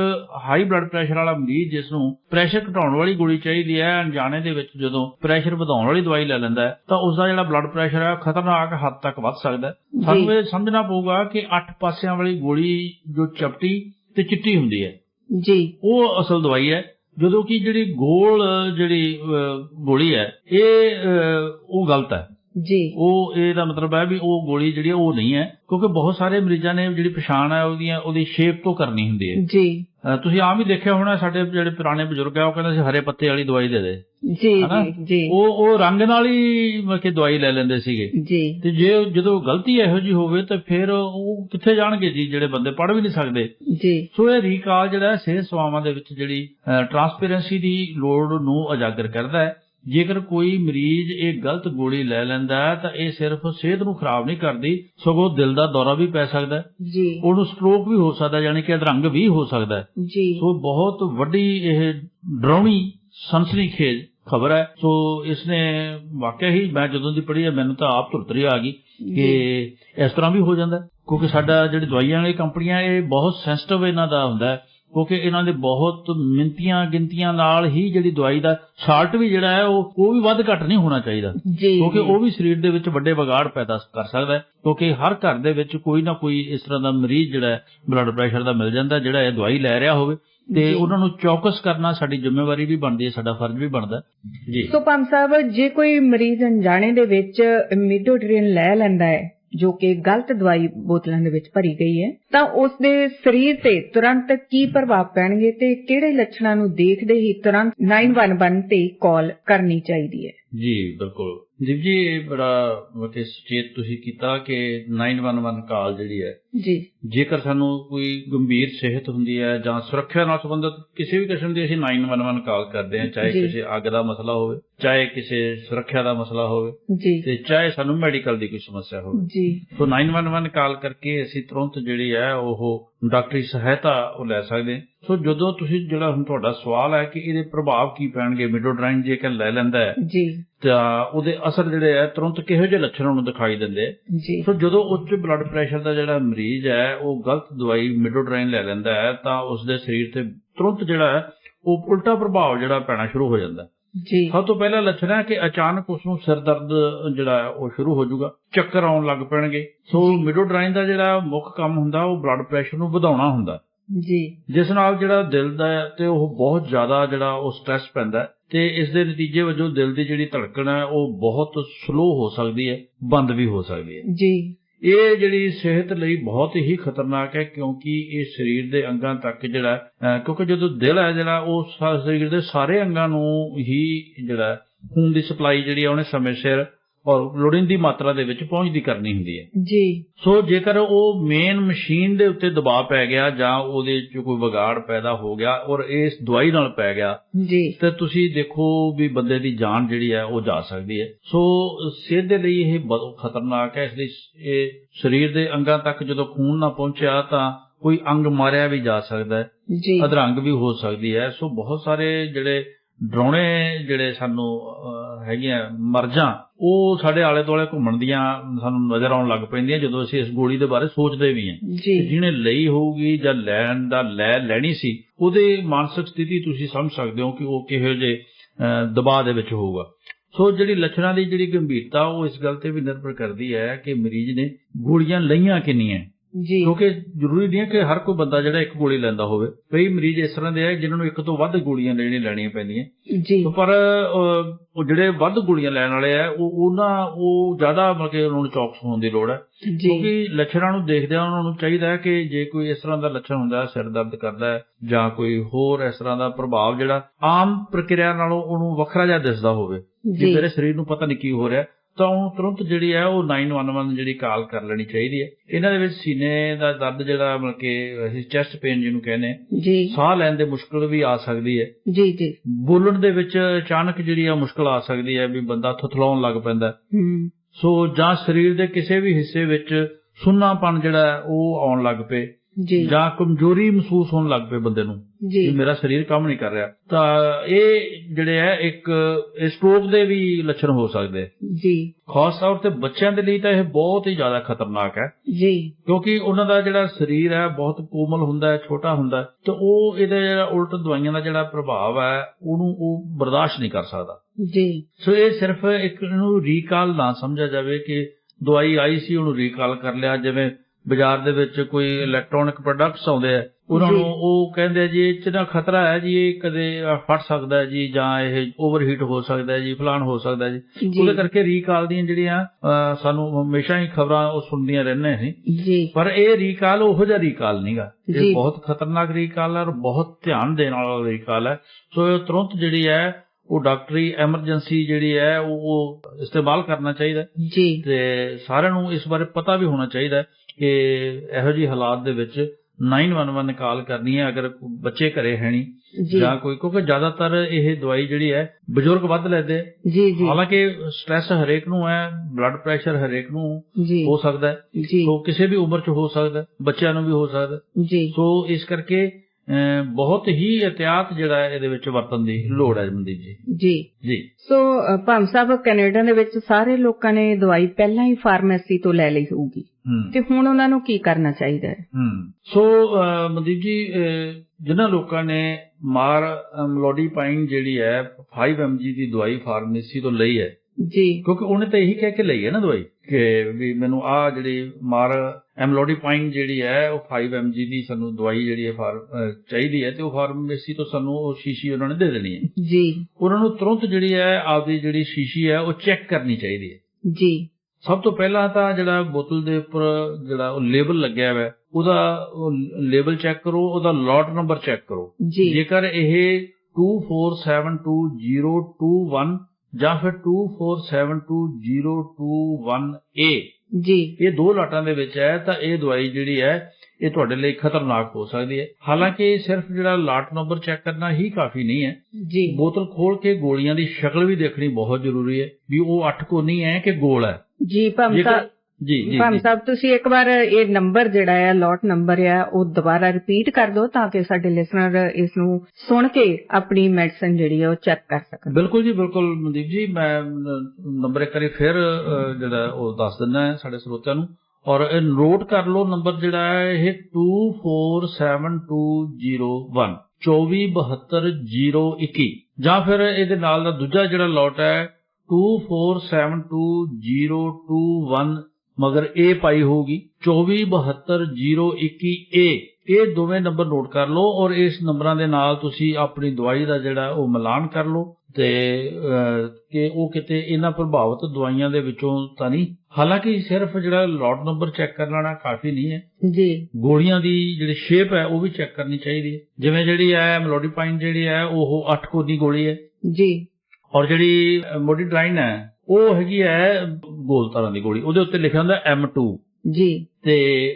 ਹਾਈ ਬਲੱਡ ਪ੍ਰੈਸ਼ਰ ਵਾਲਾ ਮਰੀਜ਼ ਜਿਸ ਨੂੰ ਪ੍ਰੈਸ਼ਰ ਘਟਾਉਣ ਵਾਲੀ ਗੋਲੀ ਚਾਹੀਦੀ ਹੈ ਅਣਜਾਣੇ ਦੇ ਵਿੱਚ ਜਦੋਂ ਪ੍ਰੈਸ਼ਰ ਵਧਾਉਣ ਵਾਲੀ ਦਵਾਈ ਲੈ ਲੈਂਦਾ ਹੈ ਤਾਂ ਉਸ ਦਾ ਜਿਹੜਾ ਬਲੱਡ ਪ੍ਰੈਸ਼ਰ ਹੈ ਖਤਰਨਾਕ ਹੱਦ ਤੱਕ ਵੱਧ ਸਕਦਾ ਹੈ। ਸਾਨੂੰ ਇਹ ਸਮਝਣਾ ਪਊਗਾ ਕਿ ਅੱਠ ਪਾਸਿਆਂ ਵਾਲੀ ਗੋਲੀ ਜੋ ਚਪਟੀ ਤੇ ਚਿੱਟੀ ਹੁੰਦੀ ਹੈ ਜੀ। ਉਹ ਅਸਲ ਦਵਾਈ ਹੈ। ਜਦੋਂ ਕਿ ਜਿਹੜੀ ਗੋਲ ਜਿਹੜੀ ਗੋਲੀ ਹੈ ਇਹ ਉਹ ਗਲਤ ਹੈ। ਜੀ। ਉਹ ਇਹਦਾ ਮਤਲਬ ਹੈ ਵੀ ਉਹ ਗੋਲੀ ਜਿਹੜੀ ਉਹ ਨਹੀਂ ਹੈ। ਕਿਉਂਕਿ ਬਹੁਤ ਸਾਰੇ ਮਰੀਜ਼ਾਂ ਨੇ ਜਿਹੜੀ ਪਛਾਣ ਹੈ ਉਹਦੀਆਂ ਉਹਦੀ ਸ਼ੇਪ ਤੋਂ ਕਰਨੀ ਹੁੰਦੀ ਹੈ। ਜੀ। ਤੁਸੀਂ ਆਮ ਹੀ ਦੇਖਿਆ ਹੋਣਾ ਸਾਡੇ ਜਿਹੜੇ ਪੁਰਾਣੇ ਬਜ਼ੁਰਗ ਆ ਉਹ ਕਹਿੰਦੇ ਸੀ ਹਰੇ ਪੱਤੇ ਵਾਲੀ ਦਵਾਈ ਦੇ ਦੇ। ਜੀ? ਜੀ ਉਹ ਉਹ ਰੰਗ ਨਾਲ ਹੀ ਮਤਲਬ ਕਿ ਦਵਾਈ ਲੈ ਲੈਂਦੇ ਸੀਗੇ। ਜੀ। ਤੇ ਜੇ ਜਦੋਂ ਗਲਤੀ ਇਹੋ ਜੀ ਹੋਵੇ ਤਾਂ ਫਿਰ ਉਹ ਕਿੱਥੇ ਜਾਣਗੇ ਜੀ ਜਿਹੜੇ ਬੰਦੇ ਪੜ੍ਹ ਵੀ ਨਹੀਂ ਸਕਦੇ? ਜੀ। ਸੋ ਇਹ ਰੀਕਾਲ ਜਿਹੜਾ ਸਿਹਤ ਸੇਵਾਵਾਂ ਦੇ ਵਿੱਚ ਜਿਹੜੀ ਟਰਾਂਸਪੇਰੈਂਸੀ ਦੀ ਲੋੜ ਨੂੰ ਉਜਾਗਰ ਕਰਦਾ ਹੈ। ਜੇਕਰ ਕੋਈ ਮਰੀਜ਼ ਇਹ ਗਲਤ ਗੋਲੀ ਲੈ ਲੈਂਦਾ ਹੈ ਤਾਂ ਇਹ ਸਿਰਫ ਸਿਹਤ ਨੂੰ ਖਰਾਬ ਨਹੀਂ ਕਰਦੀ ਸਗੋਂ ਦਿਲ ਦਾ ਦੌਰਾ ਵੀ ਪੈ ਸਕਦਾ ਹੈ। ਜੀ। ਉਹਨੂੰ ਸਟ੍ਰੋਕ ਵੀ ਹੋ ਸਕਦਾ ਯਾਨੀ ਕਿ ਅਧਰੰਗ ਵੀ ਹੋ ਸਕਦਾ ਹੈ। ਜੀ। ਸੋ ਬਹੁਤ ਵੱਡੀ ਇਹ ਡਰਾਉਣੀ ਸਨਸਨੀਖੇਜ ਖਬਰ ਹੈ। ਸੋ ਇਸ ਨੇ ਵਾਕਿਆ ਹੀ ਮੈਂ ਜਦੋਂ ਦੀ ਪੜ੍ਹੀ ਹੈ ਮੈਨੂੰ ਤਾਂ ਆਪ ਧੁਰਤਰੀ ਆ ਗਈ ਕਿ ਇਸ ਤਰ੍ਹਾਂ ਵੀ ਹੋ ਜਾਂਦਾ। ਕਿਉਂਕਿ ਸਾਡਾ ਜਿਹੜੀ ਦਵਾਈਆਂ ਵਾਲੀ ਕੰਪਨੀਆਂ ਇਹ ਬਹੁਤ ਸੈਂਸਿਟਿਵ ਇਹਨਾਂ ਦਾ ਹੁੰਦਾ ਹੈ। ਕਿਉਂਕਿ ਇਹਨਾਂ ਦੇ ਬਹੁਤ ਮਿੰਤੀਆਂ ਗਿਣਤੀਆਂ ਨਾਲ ਹੀ ਜਿਹੜੀ ਦਵਾਈ ਦਾ ਸਾਲਟ ਵੀ ਜਿਹੜਾ ਹੈ ਉਹ ਉਹ ਵੀ ਵੱਧ ਘੱਟ ਨਹੀਂ ਹੋਣਾ ਚਾਹੀਦਾ। ਕਿਉਂਕਿ ਉਹ ਵੀ ਸਰੀਰ ਦੇ ਵਿੱਚ ਵੱਡੇ ਵਿਗਾੜ ਪੈਦਾ ਕਰ ਸਕਦਾ ਹੈ। ਕਿਉਂਕਿ ਹਰ ਘਰ ਦੇ ਵਿੱਚ ਕੋਈ ਨਾ ਕੋਈ ਇਸ ਤਰ੍ਹਾਂ ਦਾ ਮਰੀਜ਼ ਜਿਹੜਾ ਹੈ ਬਲੱਡ ਪ੍ਰੈਸ਼ਰ ਦਾ ਮਿਲ ਜਾਂਦਾ ਜਿਹੜਾ ਇਹ ਦਵਾਈ ਲੈ ਰਿਹਾ ਹੋਵੇ। ਤੇ। ਉਹਨਾਂ ਨੂੰ ਚੌਕਸ ਕਰਨਾ ਸਾਡੀ ਜ਼ਿੰਮੇਵਾਰੀ ਵੀ ਬਣਦੀ ਹੈ ਸਾਡਾ ਫਰਜ਼ ਵੀ ਬਣਦਾ ਹੈ। ਜੀ। ਸੋ ਪੰਮ ਸਾਹਿਬ ਜੇ ਕੋਈ ਮਰੀਜ਼ ਅਣਜਾਣੇ ਦੇ ਵਿੱਚ ਮਿਡੋਟਰੀਨ ਲੈ ਲੈਂਦਾ ਹੈ ਜੋ ਕਿ ਗਲਤ ਦਵਾਈ ਬੋਤਲਾਂ ਦੇ ਵਿੱਚ ਭਰੀ ਗਈ ਹੈ, ਤਾਂ ਉਸ ਦੇ ਸਰੀਰ ਤੇ ਤੁਰੰਤ ਕੀ ਪ੍ਰਭਾਵ ਪੈਣਗੇ ਤੇ ਕਿਹੜੇ ਲੱਛਣਾਂ ਨੂੰ ਦੇਖਦੇ ਹੀ ਤੁਰੰਤ 911 ਤੇ ਕਾਲ ਕਰਨੀ ਚਾਹੀਦੀ ਹੈ। ਜੀ ਬਿਲਕੁਲ। ਦੀਪ ਜੀ ਇਹ ਬੜਾ ਮਤਲਬ ਸੁਚੇਤ ਤੁਸੀਂ ਕੀਤਾ ਕਿ 911 ਕਾਲ ਜਿਹੜੀ ਹੈ ਜੀ। ਜੇਕਰ ਸਾਨੂੰ ਕੋਈ ਗੰਭੀਰ ਸਿਹਤ ਹੁੰਦੀ ਹੈ ਜਾਂ ਸੁਰੱਖਿਆ ਨਾਲ ਸੰਬੰਧਿਤ ਕਿਸੇ ਵੀ ਕਿਸਮ ਦੀ ਅਸੀਂ 911 ਕਾਲ ਕਰਦੇ ਹਾਂ ਚਾਹੇ। ਕਿਸੇ ਅੱਗ ਦਾ ਮਸਲਾ ਹੋਵੇ ਚਾਹੇ ਕਿਸੇ ਸੁਰੱਖਿਆ ਦਾ ਮਸਲਾ ਹੋਵੇ ਜੀ। ਤੇ ਚਾਹੇ ਸਾਨੂੰ ਮੈਡੀਕਲ ਦੀ ਕੋਈ ਸਮੱਸਿਆ ਹੋਵੇ। ਜੀ। ਸੋ 911 ਕਾਲ ਕਰਕੇ ਅਸੀਂ ਤੁਰੰਤ ਜਿਹੜੀ ਹੈ ਉਹ ਡਾਕਟਰੀ ਸਹਾਇਤਾ ਉਹ ਲੈ ਸਕਦੇ। ਸੋ ਜਦੋਂ ਤੁਸੀਂ ਜਿਹੜਾ ਹੁਣ ਤੁਹਾਡਾ ਸਵਾਲ ਹੈ ਕਿ ਇਹਦੇ ਪ੍ਰਭਾਵ ਕੀ ਪੈਣਗੇ ਮਿਡੋਡਰਾਈਨ ਜੇਕਰ ਲੈ ਲੈਂਦਾ ਹੈ ਜੀ ਤਾਂ ਉਹਦੇ ਅਸਰ ਜਿਹੜੇ ਹੈ ਤੁਰੰਤ ਕਿਹੋ ਜਿਹੇ ਲੱਛਣ ਉਹਨੂੰ ਦਿਖਾਈ ਦਿੰਦੇ ਜੀ ਸੋ ਜਦੋਂ ਉੱਚ ਬਲੱਡ ਪ੍ਰੈਸ਼ਰ ਦਾ ਜਿਹੜਾ ਮਰੀਜ਼ ਹੈ ਉਹ ਗਲਤ ਦਵਾਈ ਮਿਡੋਡਰਾਈਨ ਲੈ ਲੈਂਦਾ ਹੈ ਤਾਂ ਉਸ ਦੇ ਸਰੀਰ ਤੇ ਤੁਰੰਤ ਜਿਹੜਾ ਹੈ ਉਹ ਉਲਟਾ ਪ੍ਰਭਾਵ ਜਿਹੜਾ ਪੈਣਾ ਸ਼ੁਰੂ ਹੋ ਜਾਂਦਾ। ਜੀ। ਸਭ ਤੋਂ ਪਹਿਲਾ ਲੱਛਣ ਹੈ ਕਿ ਅਚਾਨਕ ਉਸ ਨੂੰ ਸਿਰ ਦਰਦ ਜਿਹੜਾ ਹੈ ਉਹ ਸ਼ੁਰੂ ਹੋ ਜਾਊਗਾ। ਚੱਕਰ ਆਉਣ ਲੱਗ ਪੈਣਗੇ। ਸੋ ਮਿਡੋਡਰਾਈਨ ਦਾ ਜਿਹੜਾ ਮੁੱਖ ਕੰਮ ਹੁੰਦਾ ਉਹ ਬਲੱਡ ਪ੍ਰੈਸ਼ਰ ਨੂੰ ਵਧਾਉਣਾ ਹੁੰਦਾ। ਜੀ। ਜਿਸ ਨਾਲ ਜਿਹੜਾ ਦਿਲ ਦਾ ਹੈ ਤੇ ਉਹ ਬਹੁਤ ਜ਼ਿਆਦਾ ਜਿਹੜਾ ਉਹ ਸਟ੍ਰੈਸ ਪੈਂਦਾ ਤੇ ਇਸ ਦੇ ਨਤੀਜੇ ਵਜੋਂ ਦਿਲ ਦੀ ਜਿਹੜੀ ਧੜਕਣ ਹੈ ਉਹ ਬਹੁਤ ਸਲੋ ਹੋ ਸਕਦੀ ਹੈ ਬੰਦ ਵੀ ਹੋ ਸਕਦੀ ਹੈ। ਜੀ। ਇਹ ਜਿਹੜੀ ਸਿਹਤ ਲਈ ਬਹੁਤ ਹੀ ਖਤਰਨਾਕ ਹੈ, ਕਿਉਂਕਿ ਇਹ ਸਰੀਰ ਦੇ ਅੰਗਾਂ ਤੱਕ ਜਿਹੜਾ ਕਿਉਂਕਿ ਜਦੋਂ ਦਿਲ ਹੈ ਜਿਹੜਾ, ਉਹ ਸਰੀਰ ਦੇ ਸਾਰੇ ਅੰਗਾਂ ਨੂੰ ਹੀ ਜਿਹੜਾ, ਖੂਨ ਦੀ ਸਪਲਾਈ ਜਿਹੜੀ ਆ, ਉਹਨੇ ਸਮੇਂ ਸਿਰ ਔਰ ਲੋੜੀਂਦੀ ਮਾਤਰਾ ਦੇ ਵਿੱਚ ਪਹੁੰਚਦੀ ਕਰਨੀ ਹੁੰਦੀ ਹੈ। ਜੀ। ਸੋ ਜੇਕਰ ਉਹ ਮੇਨ ਮਸ਼ੀਨ ਦੇ ਉੱਤੇ ਦਬਾਅ ਪੈ ਗਿਆ ਜਾਂ ਉਹਦੇ 'ਚ ਕੋਈ ਵਿਗਾੜ ਪੈਦਾ ਹੋ ਗਿਆ ਔਰ ਇਸ ਦਵਾਈ ਨਾਲ ਪੈ ਗਿਆ ਜੀ। ਤੇ ਤੁਸੀਂ ਦੇਖੋ ਵੀ ਬੰਦੇ ਦੀ ਜਾਨ ਜਿਹੜੀ ਹੈ ਉਹ ਜਾ ਸਕਦੀ ਹੈ। ਸੋ ਸਿਹਤ ਦੇ ਲਈ ਇਹ ਬਹੁਤ ਖਤਰਨਾਕ ਹੈ ਇਸ ਲਈ ਇਹ ਸਰੀਰ ਦੇ ਅੰਗਾਂ ਤੱਕ ਜਦੋਂ ਖੂਨ ਨਾ ਪਹੁੰਚਿਆ ਤਾਂ ਕੋਈ ਅੰਗ ਮਾਰਿਆ ਵੀ ਜਾ ਸਕਦਾ ਹੈ। ਜੀ। ਅਧਰੰਗ ਵੀ ਹੋ ਸਕਦੀ ਹੈ। ਸੋ ਬਹੁਤ ਸਾਰੇ ਜਿਹੜੇ ਡਰਾਉਣੇ ਜਿਹੜੇ ਸਾਨੂੰ ਹੈਗੀਆਂ ਮਰਜਾਂ ਉਹ ਸਾਡੇ ਆਲੇ ਦੁਆਲੇ ਘੁੰਮਣ ਦੀਆਂ ਸਾਨੂੰ ਨਜ਼ਰ ਆਉਣ ਲੱਗ ਪੈਂਦੀਆਂ ਜਦੋਂ ਅਸੀਂ ਇਸ ਗੋਲੀ ਦੇ ਬਾਰੇ ਸੋਚਦੇ ਵੀ ਹਾਂ। ਜਿਹਨੇ ਲਈ ਹੋਊਗੀ ਜਾਂ ਲੈਣ ਦਾ ਲੈ ਲੈਣੀ ਸੀ ਉਹਦੇ ਮਾਨਸਿਕ ਸਥਿਤੀ ਤੁਸੀਂ ਸਮਝ ਸਕਦੇ ਹੋ ਕਿ ਉਹ ਕਿਹੋ ਜਿਹੇ ਦਬਾਅ ਦੇ ਵਿੱਚ ਹੋਊਗਾ। ਸੋ ਜਿਹੜੀ ਲੱਛਣਾਂ ਦੀ ਜਿਹੜੀ ਗੰਭੀਰਤਾ ਉਹ ਇਸ ਗੱਲ ਤੇ ਵੀ ਨਿਰਭਰ ਕਰਦੀ ਹੈ ਕਿ ਮਰੀਜ਼ ਨੇ ਗੋਲੀਆਂ ਲਈਆਂ ਕਿੰਨੀਆਂ। ਜੀ। ਕਿਉਂਕਿ ਜ਼ਰੂਰੀ ਨਹੀਂ ਹੈ ਕਿ ਹਰ ਕੋਈ ਬੰਦਾ ਜਿਹੜਾ ਇੱਕ ਗੋਲੀ ਲੈਂਦਾ ਹੋਵੇ। ਕਈ ਮਰੀਜ਼ ਇਸ ਤਰ੍ਹਾਂ ਦੇ ਆ ਜਿਨ੍ਹਾਂ ਨੂੰ ਇੱਕ ਤੋਂ ਵੱਧ ਗੋਲੀਆਂ ਲੈਣੀਆਂ ਲੈਣੀਆਂ ਪੈਂਦੀਆਂ। ਜੀ। ਪਰ ਉਹ ਜਿਹੜੇ ਵੱਧ ਗੋਲੀਆਂ ਲੈਣ ਵਾਲੇ ਆ ਉਹ ਉਹਨਾਂ ਉਹ ਜ਼ਿਆਦਾ ਮਤਲਬ ਕਿ ਉਹਨਾਂ ਨੂੰ ਚੌਕਸ ਹੋਣ ਦੀ ਲੋੜ ਹੈ। ਕਿਉਂਕਿ ਲੱਛਣਾਂ ਨੂੰ ਦੇਖਦਿਆਂ ਉਹਨਾਂ ਨੂੰ ਚਾਹੀਦਾ ਹੈ ਕਿ ਜੇ ਕੋਈ ਇਸ ਤਰ੍ਹਾਂ ਦਾ ਲੱਛਣ ਹੁੰਦਾ ਸਿਰ ਦਰਦ ਕਰਦਾ ਹੈ ਜਾਂ ਕੋਈ ਹੋਰ ਇਸ ਤਰ੍ਹਾਂ ਦਾ ਪ੍ਰਭਾਵ ਜਿਹੜਾ ਆਮ ਪ੍ਰਕਿਰਿਆ ਨਾਲੋਂ ਉਹਨੂੰ ਵੱਖਰਾ ਜਿਹਾ ਦਿਸਦਾ ਹੋਵੇ। ਜੇ ਤੇਰੇ ਸਰੀਰ ਨੂੰ ਪਤਾ ਨਹੀਂ ਕੀ ਹੋ ਰਿਹਾ ਤਾਂ ਉਹ ਤੁਰੰਤ ਜਿਹੜੀ ਹੈ ਉਹ 911 ਜਿਹੜੀ ਕਾਲ ਕਰ ਲੈਣੀ ਚਾਹੀਦੀ ਹੈ। ਇਹਨਾਂ ਦੇ ਵਿੱਚ ਸੀਨੇ ਦਾ ਦਰਦ ਜਿਹੜਾ ਮਤਲਬ ਕਿ ਅਸੀਂ ਚੈਸਟ ਪੇਨ ਜਿਹਨੂੰ ਕਹਿੰਦੇ ਜੀ। ਸਾਹ ਲੈਣ ਦੇ ਮੁਸ਼ਕਲ ਵੀ ਆ ਸਕਦੀ ਹੈ। ਜੀ ਜੀ। ਬੋਲਣ ਦੇ ਵਿੱਚ ਅਚਾਨਕ ਜਿਹੜੀ ਆ ਮੁਸ਼ਕਲ ਆ ਸਕਦੀ ਹੈ ਵੀ ਬੰਦਾ ਥਥਲਾਉਣ ਲੱਗ ਪੈਂਦਾ ਹੈ। ਸੋ ਜਾਂ ਸਰੀਰ ਦੇ ਕਿਸੇ ਵੀ ਹਿੱਸੇ ਵਿੱਚ ਸੁੰਨਾਪਣ ਜਿਹੜਾ ਉਹ ਆਉਣ ਲੱਗ ਪਏ। ਜੀ। ਜਾਂ ਕਮਜ਼ੋਰੀ ਮਹਿਸੂਸ ਹੋਣ ਲੱਗ ਪਏ ਬੰਦੇ ਨੂੰ ਜੀ। ਮੇਰਾ ਸਰੀਰ ਕੰਮ ਨਹੀਂ ਕਰ ਰਿਹਾ। ਤਾਂ ਇਹ ਜਿਹੜੇ ਹੈ ਇੱਕ ਸਟ੍ਰੋਕ ਦੇ ਵੀ ਲੱਛਣ ਹੋ ਸਕਦੇ। ਜੀ। ਖਾਸ ਤੌਰ ਤੇ ਬੱਚਿਆਂ ਦੇ ਲਈ ਤਾਂ ਇਹ ਬਹੁਤ ਹੀ ਜ਼ਿਆਦਾ ਖਤਰਨਾਕ ਹੈ। ਜੀ। ਕਿਉਂਕਿ ਉਹਨਾਂ ਦਾ ਜਿਹੜਾ ਸਰੀਰ ਹੈ ਬਹੁਤ ਕੋਮਲ ਹੁੰਦਾ ਹੈ ਛੋਟਾ ਹੁੰਦਾ ਹੈ ਤੇ ਉਹ ਇਹਦਾ ਜਿਹੜਾ ਉਲਟ ਦਵਾਈਆਂ ਦਾ ਜਿਹੜਾ ਪ੍ਰਭਾਵ ਹੈ ਉਹਨੂੰ ਉਹ ਬਰਦਾਸ਼ਤ ਨਹੀਂ ਕਰ ਸਕਦਾ। ਜੀ। ਸੋ ਇਹ ਸਿਰਫ ਇੱਕ ਇਹਨੂੰ ਰੀਕਾਲ ਨਾ ਸਮਝਿਆ ਜਾਵੇ ਕਿ ਦਵਾਈ ਆਈ ਸੀ ਉਹਨੂੰ ਰੀਕਾਲ ਕਰ ਲਿਆ ਜਿਵੇਂ ਬਾਜ਼ਾਰ ਦੇ ਵਿੱਚ ਕੋਈ ਇਲੈਕਟ੍ਰੋਨਿਕ ਪ੍ਰੋਡਕਟਸ ਆਉਂਦੇ ਆ ਉਹਨਾਂ। ਨੂੰ ਉਹ ਕਹਿੰਦੇ ਆ ਜੀ ਇਹ ਚ ਨਾ ਖਤਰਾ ਹੈ ਜੀ ਇਹ ਕਦੇ ਫਟ ਸਕਦਾ ਹੈ ਜੀ ਜਾਂ ਇਹ ਓਵਰਹੀਟ ਹੋ ਸਕਦਾ ਹੈ ਜੀ ਫਲਾਣ ਹੋ ਸਕਦਾ ਹੈ ਜੀ। ਉਹਦੇ ਕਰਕੇ ਰੀਕਾਲ ਦੀਆਂ ਜਿਹੜੀਆਂ ਸਾਨੂੰ ਹਮੇਸ਼ਾ ਹੀ ਖਬਰਾਂ ਉਹ ਸੁਣਦੀਆਂ ਰਹਿੰਦੇ ਸੀ। ਜੀ। ਪਰ ਇਹ ਰੀਕਾਲ ਉਹੋ ਜਿਹਾ ਰੀਕਾਲ ਨਹੀਂਗਾ। ਇਹ ਬਹੁਤ ਖਤਰਨਾਕ ਰੀਕਾਲ ਹੈ ਔਰ ਬਹੁਤ ਧਿਆਨ ਦੇਣ ਵਾਲਾ ਰੀਕਾਲ ਹੈ। ਸੋ ਇਹ ਤੁਰੰਤ ਜਿਹੜੀ ਹੈ ਉਹ ਡਾਕਟਰੀ ਐਮਰਜੈਂਸੀ ਜਿਹੜੀ ਹੈ ਉਹ ਇਸਤੇਮਾਲ ਕਰਨਾ ਚਾਹੀਦਾ ਜੀ। ਤੇ ਸਾਰਿਆਂ ਨੂੰ ਇਸ ਬਾਰੇ ਪਤਾ ਵੀ ਹੋਣਾ ਚਾਹੀਦਾ ਕਿ ਇਹੋ ਜਿਹੀ ਹਾਲਾਤ ਦੇ ਵਿੱਚ 911 ਕਾਲ ਕਰਨੀ ਹੈ ਅਗਰ ਬੱਚੇ ਘਰੇ ਹੈ ਨਹੀਂ ਜੀ। ਜਾਂ ਕੋਈ ਕਿਉਂਕਿ ਜ਼ਿਆਦਾਤਰ ਇਹ ਦਵਾਈ ਜਿਹੜੀ ਹੈ ਬਜ਼ੁਰਗ ਵੱਧ ਲੈਂਦੇ। ਜੀ ਜੀ। ਹਾਲਾਂਕਿ ਸਟ੍ਰੈਸ ਹਰੇਕ ਨੂੰ ਹੈ ਬਲੱਡ ਪ੍ਰੈਸ਼ਰ ਹਰੇਕ ਨੂੰ ਜੀ। ਹੋ ਸਕਦਾ ਹੈ। ਜੀ। ਸੋ ਕਿਸੇ ਵੀ ਉਮਰ 'ਚ ਹੋ ਸਕਦਾ ਹੈ, ਬੱਚਿਆਂ ਨੂੰ ਵੀ ਹੋ ਸਕਦਾ। ਜੀ। ਸੋ ਇਸ ਕਰਕੇ ਬਹੁਤ ਹੀ ਇhtiyਾਤ ਜਿਹੜਾ ਇਹਦੇ ਵਿੱਚ ਵਰਤਣ ਦੀ ਲੋੜ ਹੈ ਮਨਦੀਪ ਜੀ। ਜੀ। ਜੀ। ਸੋ ਭਾਮ ਸਾਹਿਬ ਕੈਨੇਡਾ ਦੇ ਵਿੱਚ ਸਾਰੇ ਲੋਕਾਂ ਨੇ ਦਵਾਈ ਪਹਿਲਾਂ ਹੀ ਫਾਰਮੇਸੀ ਤੋਂ ਲੈ ਲਈ ਹੋਊਗੀ। ਤੇ ਹੁਣ ਉਹਨਾਂ ਨੂੰ ਕੀ ਕਰਨਾ ਚਾਹੀਦਾ ਹੈ? ਸੋ ਮਨਦੀਪ ਜੀ ਜਿਨ੍ਹਾਂ ਲੋਕਾਂ ਨੇ ਮਾਰ ਮਲੋਡੀਪਾਈਨ ਜਿਹੜੀ ਹੈ 5 mg ਦੀ ਦਵਾਈ ਫਾਰਮੇਸੀ ਤੋਂ ਲਈ ਹੈ ਜੀ। ਕਿਉਂਕਿ ਉਹਨੇ ਤਾਂ ਇਹੀ ਕਹਿ ਕੇ ਲਈ ਹੈ ਨਾ ਦਵਾਈ ਕਿ ਵੀ ਮੈਨੂੰ ਆ ਜਿਹੜੀ ਮਾਰ ਐਮਲੋਡੀਪਾਈਨ ਜਿਹੜੀ ਹੈ ਉਹ 5 mg ਦੀ ਸਾਨੂੰ ਦਵਾਈ ਜਿਹੜੀ ਹੈ ਫਾਰ ਅਹ, ਚਾਹੀਦੀ ਹੈ ਤੇ ਉਹ ਫਾਰਮੇਸੀ ਤੋਂ ਸਾਨੂੰ ਉਹ ਸ਼ੀਸ਼ੀ ਉਹਨਾਂ ਨੇ ਦੇ ਦੇਣੀ ਹੈ। ਜੀ। ਉਹਨਾਂ ਨੂੰ ਤੁਰੰਤ ਜਿਹੜੀ ਹੈ ਆਪਦੀ ਜਿਹੜੀ ਸ਼ੀਸ਼ੀ ਹੈ ਉਹ ਚੈੱਕ ਕਰਨੀ ਚਾਹੀਦੀ ਹੈ। ਜੀ। ਸਭ ਤੋਂ ਪਹਿਲਾਂ ਤਾਂ ਜਿਹੜਾ ਬੋਤਲ ਦੇ ਉੱਪਰ ਜਿਹੜਾ ਉਹ ਲੇਬਲ ਲੱਗਿਆ ਹੋਇਆ ਉਹਦਾ ਉਹ ਲੇਬਲ ਚੈੱਕ ਕਰੋ ਉਹਦਾ ਲੋਟ ਨੰਬਰ ਚੈੱਕ ਕਰੋ। ਜੇਕਰ ਇਹ 24722021 ਜਾਂ ਫਿਰ 24720221A ਜੀ। ਇਹ ਦੋ ਲਾਟਾਂ ਦੇ ਵਿੱਚ ਹੈ ਤਾਂ ਇਹ ਦਵਾਈ ਜਿਹੜੀ ਹੈ ਇਹ ਤੁਹਾਡੇ ਲਈ ਖਤਰਨਾਕ ਹੋ ਸਕਦੀ ਹੈ। ਹਾਲਾਂਕਿ ਸਿਰਫ ਜਿਹੜਾ ਲਾਟ ਨੰਬਰ ਚੈੱਕ ਕਰਨਾ ਹੀ ਕਾਫੀ ਨਹੀਂ ਹੈ। ਜੀ। ਬੋਤਲ ਖੋਲ ਕੇ ਗੋਲੀਆਂ ਦੀ ਸ਼ਕਲ ਵੀ ਦੇਖਣੀ ਬਹੁਤ ਜ਼ਰੂਰੀ ਹੈ ਵੀ ਉਹ 8 ਕੋਨੀ ਹੈ ਕਿ ਗੋਲ ਹੈ। ਜੀ ਸਾਹਿਬ ਜੀ ਜੀ। ਸਾਹਿਬ ਤੁਸੀਂ ਇੱਕ ਵਾਰ ਇਹ ਨੰਬਰ ਜਿਹੜਾ ਹੈ ਲੋਟ ਨੰਬਰ ਹੈ ਉਹ ਦੁਬਾਰਾ ਰਿਪੀਟ ਕਰ ਦਿਓ ਤਾਂ ਕਿ ਸਾਡੇ ਲਿਸਨਰ ਇਸ ਨੂੰ ਸੁਣ ਕੇ ਆਪਣੀ ਮੈਡੀਸਨ ਜਿਹੜੀ ਹੈ ਉਹ ਚੈੱਕ ਕਰ ਸਕਣ। ਬਿਲਕੁਲ ਜੀ ਬਿਲਕੁਲ ਮਨਦੀਪ ਜੀ ਮੈਂ ਨੰਬਰ ਇੱਕ ਵਾਰੀ ਫਿਰ ਜਿਹੜਾ ਉਹ ਦੱਸ ਦਿੰਦਾ ਹੈ ਸਾਡੇ ਸਰੋਤਿਆਂ ਨੂੰ। ਔਰ ਇਹ ਨੋਟ ਕਰ ਲਓ ਨੰਬਰ ਜਿਹੜਾ ਹੈ ਇਹ 247201 2472021 ਜਾਂ ਫਿਰ ਇਹਦੇ ਨਾਲ ਦਾ ਦੂਜਾ ਜਿਹੜਾ ਲੋਟ ਹੈ 24720221 ਮਗਰ A ਪਾਈ ਹੋਊਗੀ। 2472021A ਇਹ ਦੋਵੇਂ ਨੰਬਰ ਨੋਟ ਕਰ ਲਓ ਔਰ ਇਸ ਨੰਬਰਾਂ ਦੇ ਨਾਲ ਤੁਸੀਂ ਆਪਣੀ ਦਵਾਈ ਦਾ ਜਿਹੜਾ ਉਹ ਮਿਲਾਨ ਕਰ ਲਓ। ਤੇ ਕਿ ਉਹ ਕਿਤੇ ਇਹਨਾਂ ਪ੍ਰਭਾਵਿਤ ਦਵਾਈਆਂ ਦੇ ਵਿੱਚੋਂ ਤਾਂ ਨਹੀਂ। ਹਾਲਾਂਕਿ ਸਿਰਫ ਜਿਹੜਾ ਲੋਟ ਨੰਬਰ ਚੈੱਕ ਕਰਨਾ ਕਾਫੀ ਨਹੀਂ ਹੈ। ਜੀ। ਗੋਲੀਆਂ ਦੀ ਜਿਹੜੀ ਸ਼ੇਪ ਹੈ ਉਹ ਵੀ ਚੈੱਕ ਕਰਨੀ ਚਾਹੀਦੀ ਹੈ। ਜਿਵੇਂ ਜਿਹੜੀ ਹੈ ਮਲੋਡੀਪਾਈਨ ਜਿਹੜੀ ਹੈ ਉਹ 8 ਕੋਨੀ ਗੋਲੀ ਹੈ। ਜੀ। ਔਰ ਜਿਹੜੀ ਮੋਡੀਡਰਾਈਨ ਹੈ ਉਹ ਹੈਗੀ ਹੈ ਗੋਲ ਤਰ੍ਹਾਂ ਦੀ ਗੋਲੀ। ਉਹਦੇ ਉੱਤੇ ਲਿਖਿਆ ਹੁੰਦਾ M2 ਜੀ। ਤੇ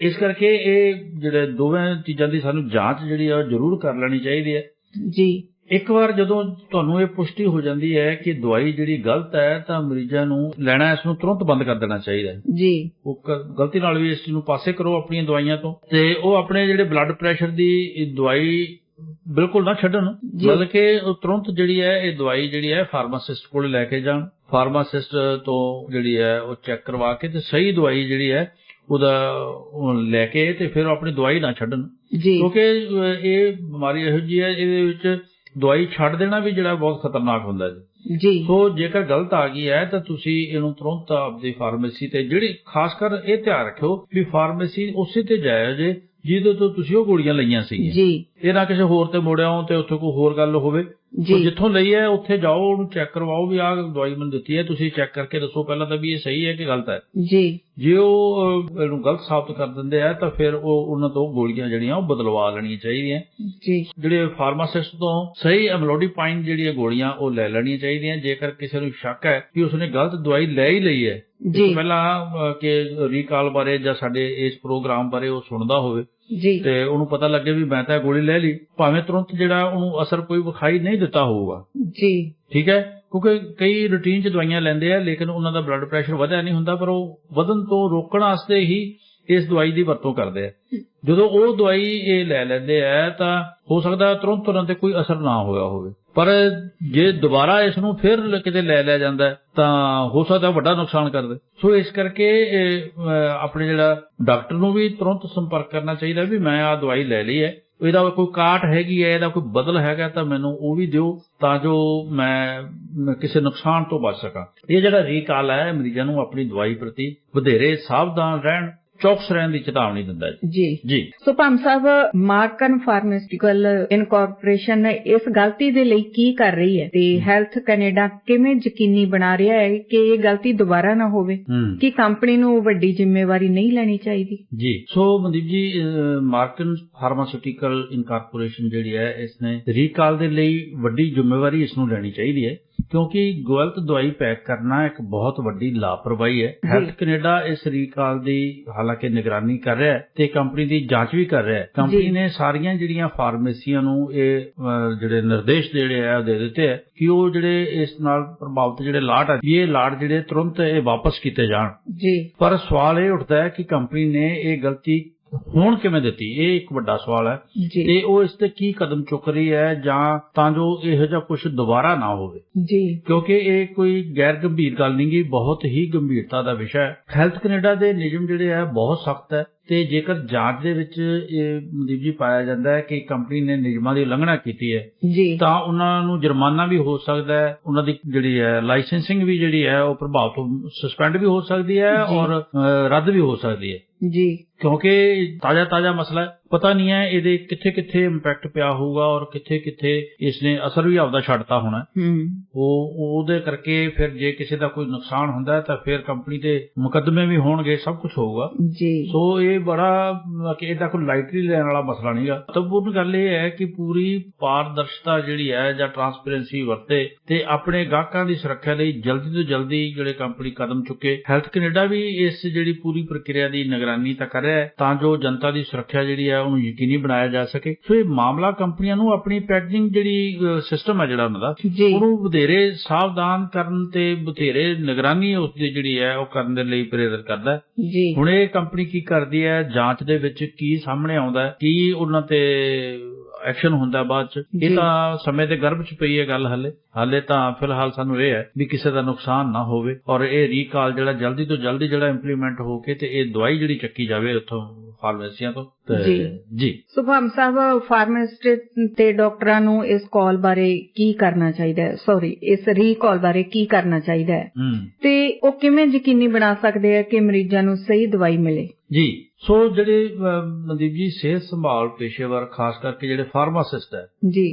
ਇਸ ਕਰਕੇ ਇਹ ਜਿਹੜੇ ਦੋਵੇਂ ਚੀਜ਼ਾਂ ਦੀ ਸਾਨੂੰ ਜਾਂਚ ਜਿਹੜੀ ਆ ਜ਼ਰੂਰ ਕਰ ਲੈਣੀ ਚਾਹੀਦੀ ਹੈ। ਜੀ। ਇੱਕ ਵਾਰ ਜਦੋਂ ਤੁਹਾਨੂੰ ਇਹ ਪੁਸ਼ਟੀ ਹੋ ਜਾਂਦੀ ਹੈ ਕਿ ਦਵਾਈ ਜਿਹੜੀ ਗਲਤ ਹੈ ਤਾਂ ਮਰੀਜ਼ਾਂ ਨੂੰ ਲੈਣਾ ਇਸ ਨੂੰ ਤੁਰੰਤ ਬੰਦ ਕਰ ਦੇਣਾ ਚਾਹੀਦਾ ਹੈ। ਜੀ। ਉਹ ਗਲਤੀ ਨਾਲ ਵੀ ਇਸ ਚੀਜ਼ ਨੂੰ ਪਾਸੇ ਕਰੋ ਆਪਣੀਆਂ ਦਵਾਈਆਂ ਤੋਂ। ਤੇ ਉਹ ਆਪਣੇ ਜਿਹੜੇ ਬਲੱਡ ਪ੍ਰੈਸ਼ਰ ਦੀ ਦਵਾਈ ਬਿਲਕੁਲ ਨਾ ਛੱਡਣ। ਬਲਕਿ ਉਹ ਤੁਰੰਤ ਜਿਹੜੀ ਹੈ ਇਹ ਦਵਾਈ ਜਿਹੜੀ ਹੈ ਫਾਰਮਾਸਿਸਟ ਕੋਲ ਲੈ ਕੇ ਜਾਣ। ਫਾਰਮਾਸਿਸਟ ਤੋਂ ਜਿਹੜੀ ਹੈ ਉਹ ਚੈੱਕ ਕਰਵਾ ਕੇ ਤੇ ਸਹੀ ਦਵਾਈ ਜਿਹੜੀ ਹੈ ਉਹਦਾ ਉਹ ਲੈ ਕੇ ਤੇ ਫਿਰ ਆਪਣੀ ਦਵਾਈ ਨਾ ਛੱਡਣ। ਜੀ। ਕਿਉਂਕਿ ਇਹ ਬਿਮਾਰੀ ਇਹੋ ਜਿਹੀ ਹੈ ਇਹਦੇ ਵਿੱਚ ਦਵਾਈ ਛੱਡ ਦੇਣਾ ਵੀ ਜਿਹੜਾ ਬਹੁਤ ਖਤਰਨਾਕ ਹੁੰਦਾ ਜੀ। ਜੀ। ਸੋ ਜੇਕਰ ਗਲਤ ਆ ਗਈ ਹੈ ਤਾਂ ਤੁਸੀਂ ਇਹਨੂੰ ਤੁਰੰਤ ਆਪਦੀ ਫਾਰਮੇਸੀ ਤੇ ਜਿਹੜੀ ਖਾਸ ਕਰ ਇਹ ਧਿਆਨ ਰੱਖਿਓ ਵੀ ਫਾਰਮੇਸੀ ਉਸੇ ਤੇ ਜਾਇਓ ਜੇ ਜਿਹਦੇ ਤੋਂ ਤੁਸੀਂ ਉਹ ਗੋਲੀਆਂ ਲਈਆਂ ਸੀਗੀਆਂ। ਜੀ। ਇਹ ਨਾ ਕਿਸੇ ਹੋਰ ਤੇ ਮੋੜਿਓ ਤੇ ਉੱਥੇ ਕੋਈ ਹੋਰ ਗੱਲ ਹੋਵੇ। ਸੋ ਜੀ। ਜਿੱਥੋਂ ਲਈ ਹੈ ਉੱਥੇ ਜਾਓ ਉਹਨੂੰ ਚੈੱਕ ਕਰਵਾਓ ਵੀ ਆਹ ਦਵਾਈ ਮੈਨੂੰ ਦਿੱਤੀ ਹੈ ਤੁਸੀਂ ਚੈੱਕ ਕਰਕੇ ਦੱਸੋ ਪਹਿਲਾਂ ਤਾਂ ਵੀ ਇਹ ਸਹੀ ਹੈ ਕਿ ਗਲਤ ਹੈ। ਜੀ। ਜੇ ਉਹ ਇਹਨੂੰ ਗਲਤ ਸਾਬਤ ਕਰ ਦਿੰਦੇ ਆ ਤਾਂ ਫਿਰ ਉਹ ਉਹਨਾਂ ਤੋਂ ਗੋਲੀਆਂ ਜਿਹੜੀਆਂ ਉਹ ਬਦਲਵਾ ਲੈਣੀਆਂ ਚਾਹੀਦੀਆਂ। ਜੀ। ਜਿਹੜੇ ਫਾਰਮਾਸਿਸਟ ਤੋਂ ਸਹੀ ਐਮਲੋਡੀਪਾਈਨ ਜਿਹੜੀਆਂ ਗੋਲੀਆਂ ਉਹ ਲੈ ਲੈਣੀਆਂ ਚਾਹੀਦੀਆਂ। ਜੇਕਰ ਕਿਸੇ ਨੂੰ ਸ਼ੱਕ ਹੈ ਕਿ ਉਸਨੇ ਗਲਤ ਦਵਾਈ ਲੈ ਹੀ ਲਈ ਹੈ ਜੀ। ਪਹਿਲਾਂ ਕਿ ਰੀਕਾਲ ਬਾਰੇ ਜਾਂ ਸਾਡੇ ਇਸ ਪ੍ਰੋਗਰਾਮ ਬਾਰੇ ਉਹ ਸੁਣਦਾ ਹੋਵੇ ਜੀ। ਤੇ ਉਹਨੂੰ ਪਤਾ ਲੱਗੇ ਵੀ ਮੈਂ ਤਾਂ ਗੋਲੀ ਲੈ ਲਈ ਭਾਵੇਂ ਤੁਰੰਤ ਜਿਹੜਾ ਉਹਨੂੰ ਅਸਰ ਕੋਈ ਵਿਖਾਈ ਨਹੀਂ ਦਿੱਤਾ ਹੋਊਗਾ। ਜੀ। ਠੀਕ ਹੈ? ਕਿਉਂਕਿ ਕਈ ਰੂਟੀਨ ਚ ਦਵਾਈਆਂ ਲੈਂਦੇ ਆ ਲੇਕਿਨ ਉਹਨਾਂ ਦਾ ਬਲੱਡ ਪ੍ਰੈਸ਼ਰ ਵਧਿਆ ਨਹੀਂ ਹੁੰਦਾ ਪਰ ਉਹ ਵਧਨ ਤੋਂ ਰੋਕਣ ਵਾਸਤੇ ਹੀ ਇਸ ਦਵਾਈ ਦੀ ਵਰਤੋਂ ਕਰਦੇ ਆ। ਜਦੋਂ ਉਹ ਦਵਾਈ ਇਹ ਲੈ ਲੈਂਦੇ ਆ ਤਾਂ ਹੋ ਸਕਦਾ ਤੁਰੰਤ ਉਹਨਾਂ ਤੇ ਕੋਈ ਅਸਰ ਨਾ ਹੋਇਆ ਹੋਵੇ। ਪਰ ਜੇ ਦੁਬਾਰਾ ਇਸ ਨੂੰ ਫਿਰ ਕਿਤੇ ਲੈ ਲਿਆ ਜਾਂਦਾ ਤਾਂ ਹੋ ਸਕਦਾ ਵੱਡਾ ਨੁਕਸਾਨ ਕਰ ਦੇ। ਸੋ ਇਸ ਕਰਕੇ ਆਪਣੇ ਜਿਹੜਾ ਡਾਕਟਰ ਨੂੰ ਵੀ ਤੁਰੰਤ ਸੰਪਰਕ ਕਰਨਾ ਚਾਹੀਦਾ ਵੀ ਮੈਂ ਆ ਦਵਾਈ ਲੈ ਲਈ ਹੈ। ਇਹਦਾ ਕੋਈ ਕਾਟ ਹੈਗੀ ਹੈ, ਇਹਦਾ ਕੋਈ ਬਦਲ ਹੈਗਾ ਤਾਂ ਮੈਨੂੰ ਉਹ ਵੀ ਦਿਓ ਤਾਂ ਜੋ ਮੈਂ ਕਿਸੇ ਨੁਕਸਾਨ ਤੋਂ ਬਚ ਸਕਾਂ। ਇਹ ਜਿਹੜਾ ਰੀਕਾਲ ਹੈ, ਮਰੀਜ਼ਾਂ ਨੂੰ ਆਪਣੀ ਦਵਾਈ ਪ੍ਰਤੀ ਵਧੇਰੇ ਸਾਵਧਾਨ ਰਹਿਣ ਚੌਕਸ ਰਹਿਣ ਦੀ ਚੇਤਾਵਨੀ ਦਿੰਦਾ ਹੈ। ਜੀ। ਜੀ। ਸੋ ਭਾਮ ਸਾਹਿਬ ਮਾਰਕਨ ਫਾਰਮਾਸਿਊਟੀਕਲ ਇਨਕੋਰਪੋਰੇਸ਼ਨ ਇਸ ਗਲਤੀ ਦੇ ਲਈ ਕੀ ਕਰ ਰਹੀ ਹੈ ਤੇ ਹੈਲਥ ਕੈਨੇਡਾ ਕਿਵੇਂ ਯਕੀਨੀ ਬਣਾ ਰਿਹਾ ਹੈ ਕਿ ਇਹ ਗਲਤੀ ਦੁਬਾਰਾ ਨਾ ਹੋਵੇ? ਕਿ ਕੰਪਨੀ ਨੂੰ ਵੱਡੀ ਜ਼ਿੰਮੇਵਾਰੀ ਨਹੀਂ ਲੈਣੀ ਚਾਹੀਦੀ? ਜੀ। ਸੋ ਮਨਦੀਪ ਜੀ ਮਾਰਕਨ ਫਾਰਮਾਸਿਊਟੀਕਲ ਇਨਕਾਰਪੋਰੇਸ਼ਨ ਜਿਹੜੀ ਹੈ ਇਸ ਨੇ ਰੀਕਾਲ ਦੇ ਲਈ ਵੱਡੀ ਜ਼ਿੰਮੇਵਾਰੀ ਇਸ ਨੂੰ ਲੈਣੀ ਚਾਹੀਦੀ ਹੈ। ਕਿਉਂਕਿ ਗਲਤ ਦਵਾਈ ਪੈਕ ਕਰਨਾ ਇੱਕ ਬਹੁਤ ਵੱਡੀ ਲਾਪਰਵਾਹੀ ਹੈ। ਹੈਲਥ ਕੈਨੇਡਾ ਇਸ ਰੀਕਾਲ ਦੀ ਹਾਲਾਂਕਿ ਨਿਗਰਾਨੀ ਕਰ ਰਿਹਾ ਹੈ ਤੇ ਕੰਪਨੀ ਦੀ ਜਾਂਚ ਵੀ ਕਰ ਰਿਹਾ ਹੈ। ਕੰਪਨੀ। ਨੇ ਸਾਰੀਆਂ ਜਿਹੜੀਆਂ ਫਾਰਮੇਸੀਆਂ ਨੂੰ ਇਹ ਜਿਹੜੇ ਨਿਰਦੇਸ਼ ਜਿਹੜੇ ਆ ਦੇ ਦਿੱਤੇ ਹੈ ਕਿ ਉਹ ਜਿਹੜੇ ਇਸ ਨਾਲ ਪ੍ਰਭਾਵਿਤ ਜਿਹੜੇ ਲਾਟ ਹੈ ਇਹ ਲਾਟ ਜਿਹੜੇ ਤੁਰੰਤ ਇਹ ਵਾਪਸ ਕੀਤੇ ਜਾਣ। ਜੀ। ਪਰ ਸਵਾਲ ਇਹ ਉੱਠਦਾ ਹੈ ਕਿ ਕੰਪਨੀ ਨੇ ਇਹ ਗਲਤੀ ਹੁਣ ਕਿਵੇਂ ਦਿੱਤੀ? ਇਹ ਇੱਕ ਵੱਡਾ ਸਵਾਲ ਹੈ। ਤੇ ਉਹ ਇਸ ਤੇ ਕੀ ਕਦਮ ਚੁੱਕ ਰਹੀ ਹੈ ਜਾਂ ਤਾਂ ਜੋ ਇਹੋ ਜਿਹਾ ਕੁਝ ਦੁਬਾਰਾ ਨਾ ਹੋਵੇ? ਜੀ। ਕਿਉਂਕਿ ਇਹ ਕੋਈ ਗੈਰ ਗੰਭੀਰ ਗੱਲ ਨਹੀਂ ਗੀ ਬਹੁਤ ਹੀ ਗੰਭੀਰਤਾ ਦਾ ਵਿਸ਼ਾ ਹੈ। ਹੈਲਥ ਕੈਨੇਡਾ ਦੇ ਨਿਯਮ ਜਿਹੜੇ ਆ ਬਹੁਤ ਸਖਤ ਹੈ। ਤੇ ਜੇਕਰ ਜਾਂਚ ਦੇ ਵਿੱਚ ਇਹ ਮਨਦੀਪ ਜੀ ਪਾਇਆ ਜਾਂਦਾ ਹੈ ਕਿ ਕੰਪਨੀ ਨੇ ਨਿਯਮਾਂ ਦੀ ਉਲੰਘਣਾ ਕੀਤੀ ਹੈ ਜੀ। ਤਾਂ ਉਹਨਾਂ ਨੂੰ ਜੁਰਮਾਨਾ ਵੀ ਹੋ ਸਕਦਾ ਹੈ। ਉਹਨਾਂ ਦੀ ਜਿਹੜੀ ਹੈ ਲਾਇਸੈਂਸਿੰਗ ਵੀ ਜਿਹੜੀ ਹੈ ਉਹ ਪ੍ਰਭਾਵ ਤੋਂ ਸਸਪੈਂਡ ਵੀ ਹੋ ਸਕਦੀ ਹੈ। ਔਰ ਰੱਦ ਵੀ ਹੋ ਸਕਦੀ ਹੈ। ਜੀ। ਕਿਉਂਕਿ ਤਾਜ਼ਾ ਤਾਜ਼ਾ ਮਸਲਾ ਹੈ ਪਤਾ ਨਹੀਂ ਹੈ ਇਹਦੇ ਕਿੱਥੇ ਕਿੱਥੇ ਇੰਪੈਕਟ ਪਿਆ ਹੋਊਗਾ ਔਰ ਕਿੱਥੇ ਕਿੱਥੇ ਇਸ ਨੇ ਅਸਰ ਵੀ ਆਪਦਾ ਛੱਡਤਾ ਹੋਣਾ ਉਹ ਉਹਦੇ ਕਰਕੇ ਫਿਰ ਜੇ ਕਿਸੇ ਦਾ ਕੋਈ ਨੁਕਸਾਨ ਹੁੰਦਾ ਤਾਂ ਫਿਰ ਕੰਪਨੀ ਤੇ ਮੁਕੱਦਮੇ ਵੀ ਹੋਣਗੇ ਸਭ ਕੁਝ ਹੋਊਗਾ। ਜੀ। ਸੋ ਇਹ ਬੜਾ ਕਿ ਇਹਦਾ ਕੋਈ ਲਾਈਟਲੀ ਲੈਣ ਵਾਲਾ ਮਸਲਾ ਨਹੀਂਗਾ ਮਹੱਤਵਪੂਰਨ ਗੱਲ ਇਹ ਹੈ ਕਿ ਪੂਰੀ ਪਾਰਦਰਸ਼ਤਾ ਜਿਹੜੀ ਹੈ ਜਾਂ ਟਰਾਂਸਪੇਰੈਂਸੀ ਵਰਤੇ ਤੇ ਆਪਣੇ ਗਾਹਕਾਂ ਦੀ ਸੁਰੱਖਿਆ ਲਈ ਜਲਦੀ ਤੋਂ ਜਲਦੀ ਜਿਹੜੇ ਕੰਪਨੀ ਕਦਮ ਚੁੱਕੇ। ਹੈਲਥ ਕੈਨੇਡਾ ਵੀ ਇਸ ਜਿਹੜੀ ਪੂਰੀ ਪ੍ਰਕਿਰਿਆ ਦੀ ਨਿਗਰਾਨੀ ਤਾਂ ਕਰ ਰਿਹਾ ਹੈ ਤਾਂ ਜੋ ਜਨਤਾ ਦੀ ਸੁਰੱਖਿਆ ਜਿਹੜੀ ਹੈ ਉਹਨੂੰ ਯਕੀਨੀ ਬਣਾਇਆ ਜਾ ਸਕੇ। ਸੋ ਇਹ ਮਾਮਲਾ ਕੰਪਨੀਆਂ ਨੂੰ ਆਪਣੀ ਪੈਕੇਜਿੰਗ ਜਿਹੜੀ ਸਿਸਟਮ ਹੈ ਜਿਹੜਾ ਉਹਨਾਂ ਦਾ ਉਹਨੂੰ ਵਧੇਰੇ ਸਾਵਧਾਨ ਕਰਨ ਤੇ ਬਥੇਰੇ ਨਿਗਰਾਨੀ ਉਸ ਦੀ ਜਿਹੜੀ ਹੈ ਉਹ ਕਰਨ ਦੇ ਲਈ ਪ੍ਰੇਰਿਤ ਕਰਦਾ ਹੈ। ਹੁਣ ਇਹ ਕੰਪਨੀ ਕੀ ਕਰਦੀ ਹੈ ਜਾਂਚ ਦੇ ਵਿੱਚ ਕੀ ਸਾਹਮਣੇ ਆਉਂਦਾ ਕੀ ਉਹਨਾਂ ਤੇ ਐਕਸ਼ਨ ਹੁੰਦਾ ਬਾਅਦ ਚ। ਇਹ ਤਾਂ ਸਮੇਂ ਦੇ ਗਰਭ ਚ ਪਈ ਹੈ ਗੱਲ ਹਲੇ। ਹਾਲੇ ਤਾਂ ਫਿਲਹਾਲ ਸਾਨੂੰ ਇਹ ਹੈ ਵੀ ਕਿਸੇ ਦਾ ਨੁਕਸਾਨ ਨਾ ਹੋਵੇ ਔਰ ਇਹ ਰੀਕਾਲ ਜਿਹੜਾ ਜਲਦੀ ਤੋਂ ਜਲਦੀ ਜਿਹੜਾ ਇੰਪਲੀਮੈਂਟ ਹੋ ਕੇ ਤੇ ਇਹ ਦਵਾਈ ਜਿਹੜੀ ਚੱਕੀ ਜਾਵੇ ਉੱਥੋਂ ਫਾਰਮੇਸੀਆਂ ਤੋਂ। ਜੀ। ਜੀ। ਸੁਭਮ ਸਾਹਿਬ ਫਾਰਮਾਸਿਸਟ ਤੇ ਡਾਕਟਰਾਂ ਨੂੰ ਇਸ ਕਾਲ ਬਾਰੇ ਕੀ ਕਰਨਾ ਚਾਹੀਦਾ ਹੈ? ਸੌਰੀ ਇਸ ਰੀਕਾਲ ਬਾਰੇ ਕੀ ਕਰਨਾ ਚਾਹੀਦਾ ਹੂੰ। ਤੇ ਉਹ ਕਿਵੇਂ ਯਕੀਨੀ ਬਣਾ ਸਕਦੇ ਆ ਕਿ ਮਰੀਜ਼ਾਂ ਨੂੰ ਸਹੀ ਦਵਾਈ ਮਿਲੇ? ਜੀ ਸੋ ਜਿਹੜੇ ਮਨਦੀਪ ਜੀ ਸਿਹਤ ਸੰਭਾਲ ਪੇਸ਼ੇਵਰ ਖਾਸ ਕਰਕੇ ਜਿਹੜੇ ਫਾਰਮਾਸਿਸਟ ਹੈ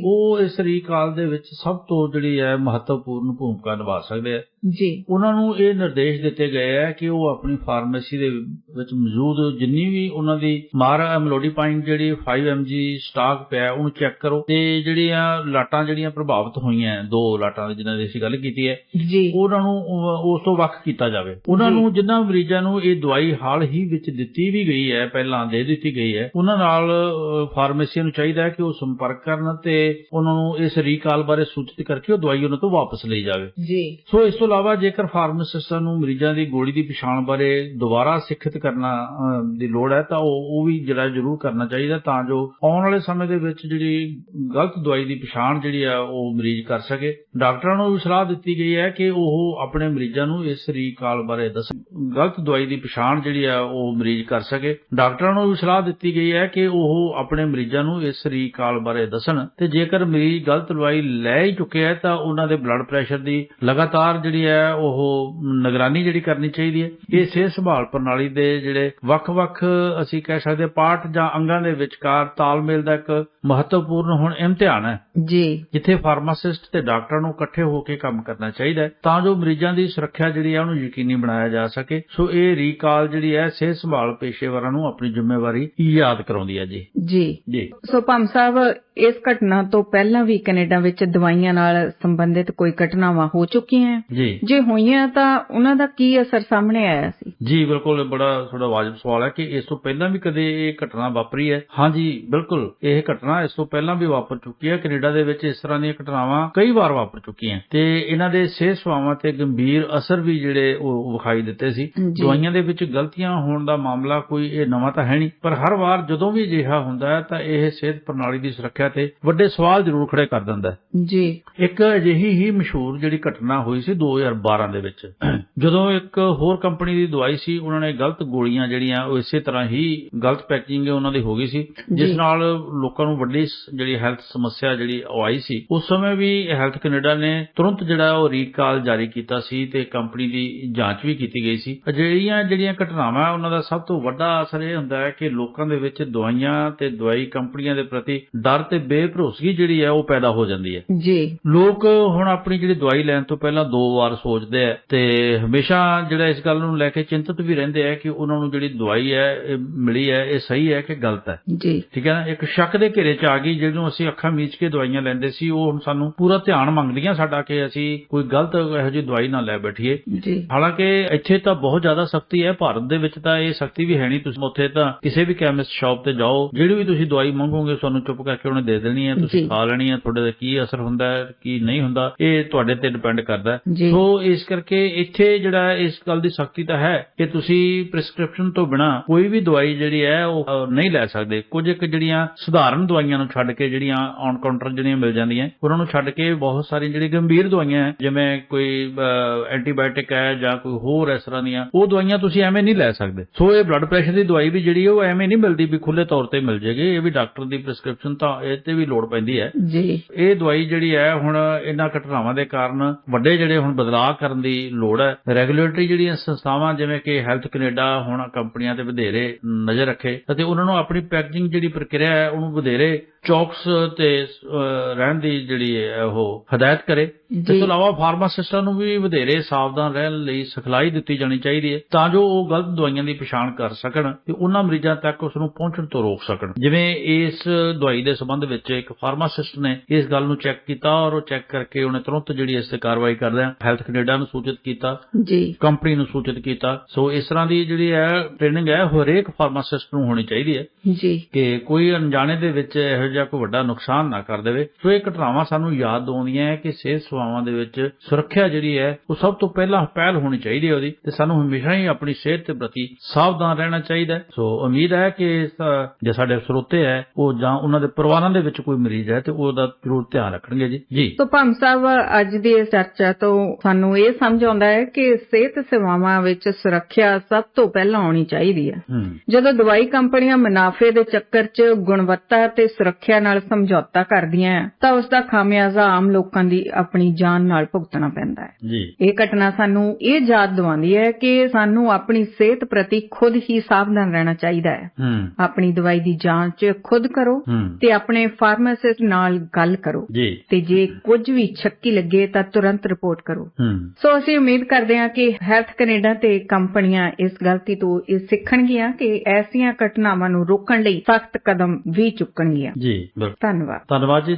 ਉਹ ਇਸ ਰੀਕਾਲ ਦੇ ਵਿੱਚ ਸਭ ਤੋਂ ਜਿਹੜੀ ਹੈ ਮਹੱਤਵਪੂਰਨ ਭੂਮਿਕਾ ਨਿਭਾ ਸਕਦੇ ਆ ਜੀ। ਉਹਨਾਂ ਨੂੰ ਇਹ ਨਿਰਦੇਸ਼ ਦਿੱਤੇ ਗਏ ਹੈ ਕਿ ਉਹ ਆਪਣੀ ਫਾਰਮੇਸੀ ਦੇ ਵਿੱਚ ਮੌਜੂਦ ਜਿੰਨੀ ਵੀ ਉਹਨਾਂ ਦੀ ਮਾਰ ਐਮਲੋਡੀਪਾਈਨ ਜਿਹੜੀ 5 mg ਸਟਾਕ ਪਿਆ ਉਹਨੂੰ ਚੈੱਕ ਕਰੋ। ਤੇ ਜਿਹੜੀਆਂ ਲਾਟਾਂ ਜਿਹੜੀਆਂ ਪ੍ਰਭਾਵਿਤ ਹੋਈਆਂ ਦੋ ਲਾਟਾਂ ਦੀ ਜਿਨ੍ਹਾਂ ਦੀ ਅਸੀਂ ਗੱਲ ਕੀਤੀ ਹੈ ਜੀ। ਉਹਨਾਂ ਨੂੰ ਉਸ ਤੋਂ ਵੱਖ ਕੀਤਾ ਜਾਵੇ। ਉਹਨਾਂ। ਨੂੰ ਜਿਨ੍ਹਾਂ ਮਰੀਜ਼ਾਂ ਨੂੰ ਇਹ ਦਵਾਈ ਹਾਲ ਹੀ ਵਿੱਚ ਦਿੱਤੀ ਵੀ ਗਈ ਹੈ ਪਹਿਲਾਂ ਦੇ ਦਿੱਤੀ ਗਈ ਹੈ ਉਹਨਾਂ ਨਾਲ ਫਾਰਮੇਸੀਆਂ ਨੂੰ ਚਾਹੀਦਾ ਹੈ ਕਿ ਉਹ ਸੰਪਰਕ ਕਰਨ ਤੇ ਉਹਨਾਂ ਨੂੰ ਇਸ ਰੀਕਾਲ ਬਾਰੇ ਸੂਚਿਤ ਕਰਕੇ ਉਹ ਦਵਾਈ ਉਹਨਾਂ ਤੋਂ ਵਾਪਸ ਲਈ ਜਾਵੇ। ਜੀ। ਸੋ ਇਸ ਤੋਂ ਇਲਾਵਾ ਜੇਕਰ ਫਾਰਮਾਸਿਸਟਾਂ ਨੂੰ ਮਰੀਜ਼ਾਂ ਦੀ ਗੋਲੀ ਦੀ ਪਛਾਣ ਬਾਰੇ ਦੁਬਾਰਾ ਸਿੱਖਿਤ ਕਰਨਾ ਦੀ ਲੋੜ ਹੈ, ਤਾਂ ਉਹ ਉਹ ਵੀ ਜਿਹੜਾ ਜ਼ਰੂਰ ਕਰਨਾ ਚਾਹੀਦਾ, ਤਾਂ ਜੋ ਆਉਣ ਵਾਲੇ ਸਮੇਂ ਦੇ ਵਿੱਚ ਜਿਹੜੀ ਗਲਤ ਦਵਾਈ ਦੀ ਪਛਾਣ ਜਿਹੜੀ ਆ, ਉਹ ਮਰੀਜ਼ ਕਰ ਸਕੇ। ਡਾਕਟਰਾਂ ਨੂੰ ਵੀ ਸਲਾਹ ਦਿੱਤੀ ਗਈ ਹੈ ਕਿ ਉਹ ਆਪਣੇ ਮਰੀਜ਼ਾਂ ਨੂੰ ਇਸ ਰੀਕਾਲ ਬਾਰੇ ਦੱਸਣ। ਗਲਤ ਦਵਾਈ ਦੀ ਪਛਾਣ ਜਿਹੜੀ ਆ, ਉਹ ਮਰੀਜ਼ ਕਰ ਸਕੇ। ਡਾਕਟਰਾਂ ਨੂੰ ਵੀ ਸਲਾਹ ਦਿੱਤੀ ਗਈ ਹੈ ਕਿ ਉਹ ਆਪਣੇ ਮਰੀਜ਼ਾਂ ਨੂੰ ਇਸ ਰੀਕਾਲ ਬਾਰੇ ਦੱਸਣ। ਤੇ ਜੇਕਰ ਮਰੀਜ਼ ਗਲਤ ਦਵਾਈ ਲੈ ਹੀ ਚੁੱਕਿਆ ਹੈ, ਤਾਂ ਉਹਨਾਂ ਦੇ ਬਲੱਡ ਪ੍ਰੈਸ਼ਰ ਦੀ ਲਗਾਤਾਰ ਜਿਹੜੀ ਹੈ ਉਹ ਨਿਗਰਾਨੀ ਜਿਹੜੀ ਕਰਨੀ ਚਾਹੀਦੀ ਹੈ। ਇਹ ਸਿਹਤ ਸੰਭਾਲ ਪ੍ਰਣਾਲੀ ਦੇ ਜਿਹੜੇ ਵੱਖ-ਵੱਖ ਅਸੀਂ ਕਹਿ ਸਕਦੇ ਹਾਂ ਪਾਰਟ ਜਾਂ ਅੰਗਾਂ ਦੇ ਵਿਚਕਾਰ ਤਾਲਮੇਲ ਦਾ ਇੱਕ ਮਹੱਤਵਪੂਰਨ ਹੁਣ ਇਮਤਿਹਾਨ ਹੈ। ਜੀ। ਜਿੱਥੇ ਫਾਰਮਾਸਿਸਟ ਤੇ ਡਾਕਟਰ ਨੂੰ ਇਕੱਠੇ ਹੋ ਕੇ ਕੰਮ ਕਰਨਾ ਚਾਹੀਦਾ ਹੈ ਤਾਂ ਜੋ ਮਰੀਜ਼ਾਂ ਦੀ ਸੁਰੱਖਿਆ ਜਿਹੜੀ ਹੈ ਉਹਨੂੰ ਯਕੀਨੀ ਬਣਾਇਆ ਜਾ ਸਕੇ। ਸੋ ਇਹ ਰੀਕਾਲ ਜਿਹੜੀ ਹੈ ਸਿਹਤ ਸੰਭਾਲ ਪੇਸ਼ੇਵਰਾਂ ਨੂੰ ਆਪਣੀ ਜ਼ਿੰਮੇਵਾਰੀ ਯਾਦ ਕਰਾਉਂਦੀ ਹੈ ਜੀ। ਜੀ। ਜੀ। ਸੋ ਭਮ ਸਾਹਿਬ ਇਸ ਘਟਨਾ ਤੋਂ ਪਹਿਲਾਂ ਵੀ ਕੈਨੇਡਾ ਵਿੱਚ ਦਵਾਈਆਂ ਨਾਲ ਸੰਬੰਧਿਤ ਕੋਈ ਘਟਨਾਵਾਂ ਹੋ ਚੁੱਕੀਆਂ? ਜੀ। ਜੇ। ਹੋਈਆਂ ਤਾਂ ਉਹਨਾਂ ਦਾ ਕੀ ਅਸਰ ਸਾਹਮਣੇ ਆਇਆ ਸੀ? ਜੀ ਬਿਲਕੁਲ ਬੜਾ ਥੋੜਾ ਵਾਜਬ ਸਵਾਲ ਹੈ ਕਿ ਇਸ ਤੋਂ ਪਹਿਲਾਂ ਵੀ ਕਦੇ ਇਹ ਘਟਨਾ ਵਾਪਰੀ ਹੈ? ਹਾਂਜੀ ਬਿਲਕੁਲ। ਇਹ ਘਟਨਾ ਇਸ ਤੋਂ ਪਹਿਲਾਂ ਵੀ ਵਾਪਰ ਚੁੱਕੀ ਹੈ। ਕੈਨੇਡਾ ਦੇ ਵਿੱਚ ਇਸ ਤਰ੍ਹਾਂ ਦੀਆਂ ਘਟਨਾਵਾਂ ਕਈ ਵਾਰ ਵਾਪਰ ਚੁੱਕੀਆਂ। ਤੇ ਇਹਨਾਂ ਦੇ ਸਿਹਤ ਸੇਵਾਵਾਂ ਤੇ ਗੰਭੀਰ ਅਸਰ ਵੀ ਜਿਹੜੇ ਉਹ ਵਿਖਾਈ ਦਿੱਤੇ ਸੀ। ਦਵਾਈਆਂ ਦੇ ਵਿੱਚ ਗਲਤੀਆਂ ਹੋਣ ਦਾ ਮਾਮਲਾ ਕੋਈ ਇਹ ਨਵਾਂ ਤਾਂ ਹੈ ਨਹੀਂ। ਪਰ ਹਰ ਵਾਰ ਜਦੋਂ ਵੀ ਅਜਿਹਾ ਹੁੰਦਾ ਹੈ ਤਾਂ ਇਹ ਸਿਹਤ ਪ੍ਰਣਾਲੀ ਦੀ ਸੁਰੱਖਿਆ ਤੇ ਵੱਡੇ ਸਵਾਲ ਜ਼ਰੂਰ ਖੜੇ ਕਰ ਦਿੰਦਾ ਹੈ। ਜੀ। ਇੱਕ ਅਜਿਹੀ ਹੀ ਮਸ਼ਹੂਰ ਜਿਹੜੀ ਘਟਨਾ ਹੋਈ ਸੀ 2012 ਦੇ ਵਿੱਚ। ਜਦੋਂ ਇੱਕ ਹੋਰ ਕੰਪਨੀ ਦੀ ਦਵਾਈ ਸੀ ਉਹਨਾਂ ਨੇ ਗਲਤ ਗੋਲੀਆਂ ਜਿਹੜੀਆਂ ਉਹ ਇਸੇ ਤਰ੍ਹਾਂ ਹੀ ਗਲਤ ਪੈਕਿੰਗ ਉਹਨਾਂ ਦੀ ਹੋ ਗਈ ਸੀ। ਜਿਸ। ਨਾਲ ਲੋਕਾਂ ਨੂੰ ਵੱਡੀ ਜਿਹੜੀ ਹੈਲਥ ਸਮੱਸਿਆ ਜਿਹੜੀ ਆਈ ਸੀ ਉਸ ਸਮੇਂ ਵੀ ਹੈਲਥ ਕੈਨੇਡਾ ਨੇ ਤੁਰੰਤ ਜਿਹੜਾ ਉਹ ਰੀਕਾਲ ਜਾਰੀ ਕੀਤਾ ਸੀ ਤੇ ਕੰਪਨੀ ਦੀ ਜਾਂਚ ਵੀ ਕੀਤੀ ਗਈ ਸੀ। ਅਜਿਹੀਆਂ ਜਿਹੜੀਆਂ ਘਟਨਾਵਾਂ ਉਹਨਾਂ ਦਾ ਸਭ ਤੋਂ ਵੱਡਾ ਅਸਰ ਇਹ ਹੁੰਦਾ ਹੈ ਕਿ ਲੋਕਾਂ ਦੇ ਵਿੱਚ ਦਵਾਈਆਂ ਤੇ ਦਵਾਈ ਕੰਪਨੀਆਂ ਦੇ ਪ੍ਰਤੀ ਡਰ ਤੇ ਬੇਭਰੋਸਗੀ ਜਿਹੜੀ ਹੈ ਉਹ ਪੈਦਾ ਹੋ ਜਾਂਦੀ ਹੈ। ਜੀ। ਲੋਕ ਹੁਣ ਆਪਣੀ ਜਿਹੜੀ ਦਵਾਈ ਲੈਣ ਤੋਂ ਪਹਿਲਾਂ ਦੋ ਵਾਰ ਸੋਚਦੇ ਆ। ਤੇ ਹਮੇਸ਼ਾ ਜਿਹੜਾ ਇਸ ਗੱਲ ਨੂੰ ਲੈ ਕੇ ਚਿੰਤਤ ਵੀ ਰਹਿੰਦੇ ਆ ਕਿ ਉਹਨਾਂ ਨੂੰ ਜਿਹੜੀ ਦਵਾਈ ਹੈ ਇਹ ਮਿਲੀ ਹੈ ਇਹ ਸਹੀ ਹੈ ਕਿ ਗਲਤ ਹੈ। ਜੀ। ਠੀਕ ਹੈ ਨਾ? ਇੱਕ ਸ਼ੱਕ ਦੇ ਘੇਰੇ ਚ ਆ ਗਈ ਜਿਹਨੂੰ ਅਸੀਂ ਅੱਖਾਂ ਮੀਚ ਕੇ ਦਵਾਈਆਂ ਲੈਂਦੇ ਸੀ ਉਹ ਹੁਣ ਸਾਨੂੰ ਪੂਰਾ ਧਿਆਨ ਮੰਗਦੀਆਂ ਸਾਡਾ ਕਿ ਅਸੀਂ ਕੋਈ ਗਲਤ ਇਹੋ ਜਿਹੀ ਦਵਾਈ ਨਾ ਲੈ ਬੈਠੀਏ। ਜੀ। ਹਾਲਾਂਕਿ ਇੱਥੇ ਤਾਂ ਬਹੁਤ ਜ਼ਿਆਦਾ ਸਖਤੀ ਹੈ ਭਾਰਤ ਦੇ ਵਿੱਚ ਤਾਂ ਇਹ ਸਖਤੀ ਵੀ ਹੈ ਨਹੀਂ। ਤੁਸੀਂ ਉੱਥੇ ਤਾਂ ਕਿਸੇ ਵੀ ਕੈਮਿਸਟ ਸ਼ਾਪ ਤੇ ਜਾਓ ਜਿਹੜੀ ਵੀ ਤੁਸੀਂ ਦਵਾਈ ਮੰਗੋਗੇ ਤੁਹਾਨੂੰ ਚੁੱਪ ਕਰਕੇ ਉਹਨੇ ਦੇ ਦੇਣੀ ਹੈ ਤੁਸੀਂ। ਖਾ ਲੈਣੀ ਹੈ ਤੁਹਾਡੇ ਤੇ ਕੀ ਅਸਰ ਹੁੰਦਾ ਹੈ ਕੀ ਨਹੀਂ ਹੁੰਦਾ ਇਹ ਤੁਹਾਡੇ ਤੇ ਡਿਪੈਂਡ ਕਰਦਾ ਹੈ ਇਸ ਕਰਕੇ ਇੱਥੇ ਜਿਹੜਾ ਇਸ ਗੱਲ ਦੀ ਸਖਤੀ ਤਾਂ ਹੈ ਕਿ ਤੁਸੀਂ ਪ੍ਰਿਸਕ੍ਰਿਪਸ਼ਨ ਤੋਂ ਬਿਨਾ ਕੋਈ ਵੀ ਦਵਾਈ ਜਿਹੜੀ ਹੈ ਉਹ ਨਹੀਂ ਲੈ ਸਕਦੇ। ਕੁਝ ਇੱਕ ਜਿਹੜੀਆਂ ਸਧਾਰਨ ਦਵਾਈਆਂ ਨੂੰ ਛੱਡ ਕੇ ਜਿਹੜੀਆਂ ਔਨ ਕਾਊਂਟਰ ਜਿਹੜੀਆਂ ਮਿਲ ਜਾਂਦੀਆਂ ਉਹਨਾਂ ਨੂੰ ਛੱਡ ਕੇ ਬਹੁਤ ਸਾਰੀਆਂ ਜਿਹੜੀਆਂ ਗੰਭੀਰ ਦਵਾਈਆਂ ਜਿਵੇਂ ਕੋਈ ਐਂਟੀਬਾਇਓਟਿਕ ਹੈ ਜਾਂ ਕੋਈ ਹੋਰ ਇਸ ਤਰ੍ਹਾਂ ਦੀਆਂ ਉਹ ਦਵਾਈਆਂ ਤੁਸੀਂ ਐਵੇਂ ਨਹੀਂ ਲੈ ਸਕਦੇ। ਸੋ ਇਹ ਬਲੱਡ ਪ੍ਰੈਸ਼ਰ ਦੀ ਦਵਾਈ ਵੀ ਜਿਹੜੀ ਉਹ ਐਵੇਂ ਨਹੀਂ ਮਿਲਦੀ ਵੀ ਖੁੱਲੇ ਤੌਰ ਤੇ ਮਿਲ ਜੇਗੀ ਇਹ ਵੀ ਡਾਕਟਰ ਦੀ ਪ੍ਰਿਸਕ੍ਰਿਪਸ਼ਨ ਤਾਂ ਇਹ ਤੇ ਵੀ ਲੋੜ ਪੈਂਦੀ ਹੈ। ਜੀ। ਇਹ ਦਵਾਈ ਜਿਹੜੀ ਹੈ ਹੁਣ ਇਹਨਾਂ ਘਟਨਾਵਾਂ ਦੇ ਕਾਰਨ ਵੱਡੇ ਜਿਹੜੇ ਹੁਣ ਬਦਲਾਅ ਕਰਨ ਦੀ ਲੋੜ ਹੈ। ਰੈਗੂਲੇਟਰੀ ਜਿਹੜੀਆਂ ਸੰਸਥਾਵਾਂ ਜਿਵੇਂ ਕਿ ਹੈਲਥ ਕੈਨੇਡਾ ਹੁਣ ਕੰਪਨੀਆਂ ਤੇ ਵਧੇਰੇ ਨਜ਼ਰ ਰੱਖੇ ਅਤੇ ਉਹਨਾਂ ਨੂੰ ਆਪਣੀ ਪੈਕੇਜਿੰਗ ਜਿਹੜੀ ਪ੍ਰਕਿਰਿਆ ਹੈ ਉਹਨੂੰ ਵਧੇਰੇ ਚੌਕਸ ਤੇ ਰਹਿਣ ਦੀ ਜਿਹੜੀ ਉਹ ਹਦਾਇਤ ਕਰੇ। ਇਸ। ਤੋਂ ਇਲਾਵਾ ਫਾਰਮਾਸਿਸਟਾਂ ਨੂੰ ਵੀ ਵਧੇਰੇ ਸਾਵਧਾਨ ਰਹਿਣ ਲਈ ਸਿਖਲਾਈ ਦਿੱਤੀ ਜਾਣੀ ਚਾਹੀਦੀ ਹੈ ਤਾਂ ਜੋ ਉਹ ਗਲਤ ਦਵਾਈਆਂ ਦੀ ਪਛਾਣ ਕਰ ਸਕਣ ਤੇ ਉਹਨਾਂ ਮਰੀਜ਼ਾਂ ਤੱਕ ਉਸ ਨੂੰ ਪਹੁੰਚਣ ਤੋਂ ਰੋਕ ਸਕਣ। ਜਿਵੇਂ ਇਸ ਦਵਾਈ ਦੇ ਸੰਬੰਧ ਵਿੱਚ ਇੱਕ ਫਾਰਮਾਸਿਸਟ ਨੇ ਇਸ ਗੱਲ ਨੂੰ ਚੈੱਕ ਕੀਤਾ ਔਰ ਉਹ ਚੈੱਕ ਕਰਕੇ ਉਹਨੇ ਤੁਰੰਤ ਜਿਹੜੀ ਇਸ ਤੇ ਕਾਰਵਾਈ ਕਰਦਿਆਂ ਹੈਲਥ ਕੈਨੇਡਾ ਨੂੰ ਸੂਚਿਤ ਕੀਤਾ ਜੀ। ਕੰਪਨੀ ਨੂੰ ਸੂਚਿਤ ਕੀਤਾ। ਸੋ ਇਸ ਤਰ੍ਹਾਂ ਦੀ ਜਿਹੜੀ ਹੈ ਟ੍ਰੇਨਿੰਗ ਹੈ ਹਰੇਕ ਫਾਰਮਾਸਿਸਟ ਨੂੰ ਹੋਣੀ ਚਾਹੀਦੀ ਹੈ ਜੀ। ਕਿ ਕੋਈ ਅਣਜਾਣੇ ਦੇ ਵਿੱਚ ਇਹੋ ਜਿਹਾ ਕੋਈ ਵੱਡਾ ਨੁਕਸਾਨ ਨਾ ਕਰ ਦੇਵੇ। ਸੋ ਇਹ ਘਟਨਾਵਾਂ ਸਾਨੂੰ ਯਾਦ ਦਿਵਾਉਂਦੀਆਂ ਹੈ ਕਿ ਸਿਹਤ ਸੇਵਾਵਾਂ ਦੇ ਵਿੱਚ ਸੁਰੱਖਿਆ ਜਿਹੜੀ ਹੈ ਉਹ ਸਭ ਤੋਂ ਪਹਿਲਾਂ ਪਹਿਲ ਹੋਣੀ ਚਾਹੀਦੀ ਹੈ ਉਹਦੀ ਤੇ ਸਾਨੂੰ ਹਮੇਸ਼ਾ ਹੀ ਆਪਣੀ ਸਿਹਤ ਦੇ ਪ੍ਰਤੀ ਸਾਵਧਾਨ ਰਹਿਣਾ ਚਾਹੀਦਾ ਸੋ ਉਮੀਦ ਹੈ ਕਿ ਜੇ ਸਾਡੇ ਸਰੋਤੇ ਹੈ ਉਹ ਜਾਂ ਉਹਨਾਂ ਦੇ ਪਰਿਵਾਰਾਂ ਦੇ ਵਿੱਚ ਕੋਈ ਮਰੀਜ਼ ਹੈ ਤੇ ਉਹਦਾ ਜ਼ਰੂਰ ਧਿਆਨ ਰੱਖਣਗੇ ਜੀ। ਜੀ। ਤੋ ਭੰਮ ਸਾਹਿਬ ਅੱਜ ਦੀ ਚਰਚਾ ਤੋਂ ਸਾਨੂੰ ਇਹ ਸਮਝ ਆਉਂਦਾ ਹੈ ਕਿ ਸਿਹਤ ਸੇਵਾਵਾਂ ਵਿੱਚ ਸੁਰੱਖਿਆ ਸਭ ਤੋਂ ਪਹਿਲਾਂ ਆਉਣੀ ਚਾਹੀਦੀ ਹੈ। ਜਦੋਂ ਦਵਾਈ ਕੰਪਨੀਆਂ ਮੁਨਾਫੇ ਦੇ ਚੱਕਰ 'ਚ ਗੁਣਵੱਤਾ ਤੇ ਸੁਰੱਖਿਆ ਨਾਲ ਸਮਝੌਤਾ ਕਰਦੀਆਂ ਤਾਂ ਉਸ ਦਾ ਖਾਮਿਆਜ਼ਾ ਆਮ ਲੋਕਾਂ ਦੀ ਆਪਣੀ ਜਾਨ ਨਾਲ ਭੁਗਤਣਾ ਪੈਂਦਾ ਹੈ। ਇਹ ਘਟਨਾ ਸਾਨੂੰ ਇਹ ਯਾਦ ਦਿਵਾਉਂਦੀ ਹੈ ਕਿ ਸਾਨੂੰ ਆਪਣੀ ਸਿਹਤ ਪ੍ਰਤੀ ਖੁਦ ਹੀ ਸਾਵਧਾਨ ਰਹਿਣਾ ਚਾਹੀਦਾ ਹੈ। ਆਪਣੀ ਦਵਾਈ ਦੀ ਜਾਂਚ ਖੁਦ ਕਰੋ ਤੇ ਆਪਣੇ ਫਾਰਮਾਸਿਸਟ ਨਾਲ ਗੱਲ ਕਰੋ। ਤੇ ਜੇ ਕੁਝ ਵੀ ਸ਼ੱਕੀ ਲੱਗੇ ਤਾਂ ਤੁਰੰਤ ਰਿਪੋਰਟ ਕਰੋ। ਸੋ ਅਸੀਂ ਉਮੀਦ ਕਰਦੇ ਹਾਂ ਕਿ ਹੈਲਥ ਕੈਨੇਡਾ ਤੇ ਕੰਪਨੀਆਂ ਇਸ ਗਲਤੀ ਤੋਂ ਇਹ ਸਿੱਖਣਗੀਆਂ ਕਿ ਐਸੀਆਂ ਘਟਨਾਵਾਂ ਨੂੰ ਰੋਕਣ ਲਈ ਸਖਤ ਕਦਮ ਵੀ ਚੁੱਕਣਗੀਆਂ। ਜੀ ਬਿਲਕੁਲ। ਧੰਨਵਾਦ। ਧੰਨਵਾਦ ਜੀ।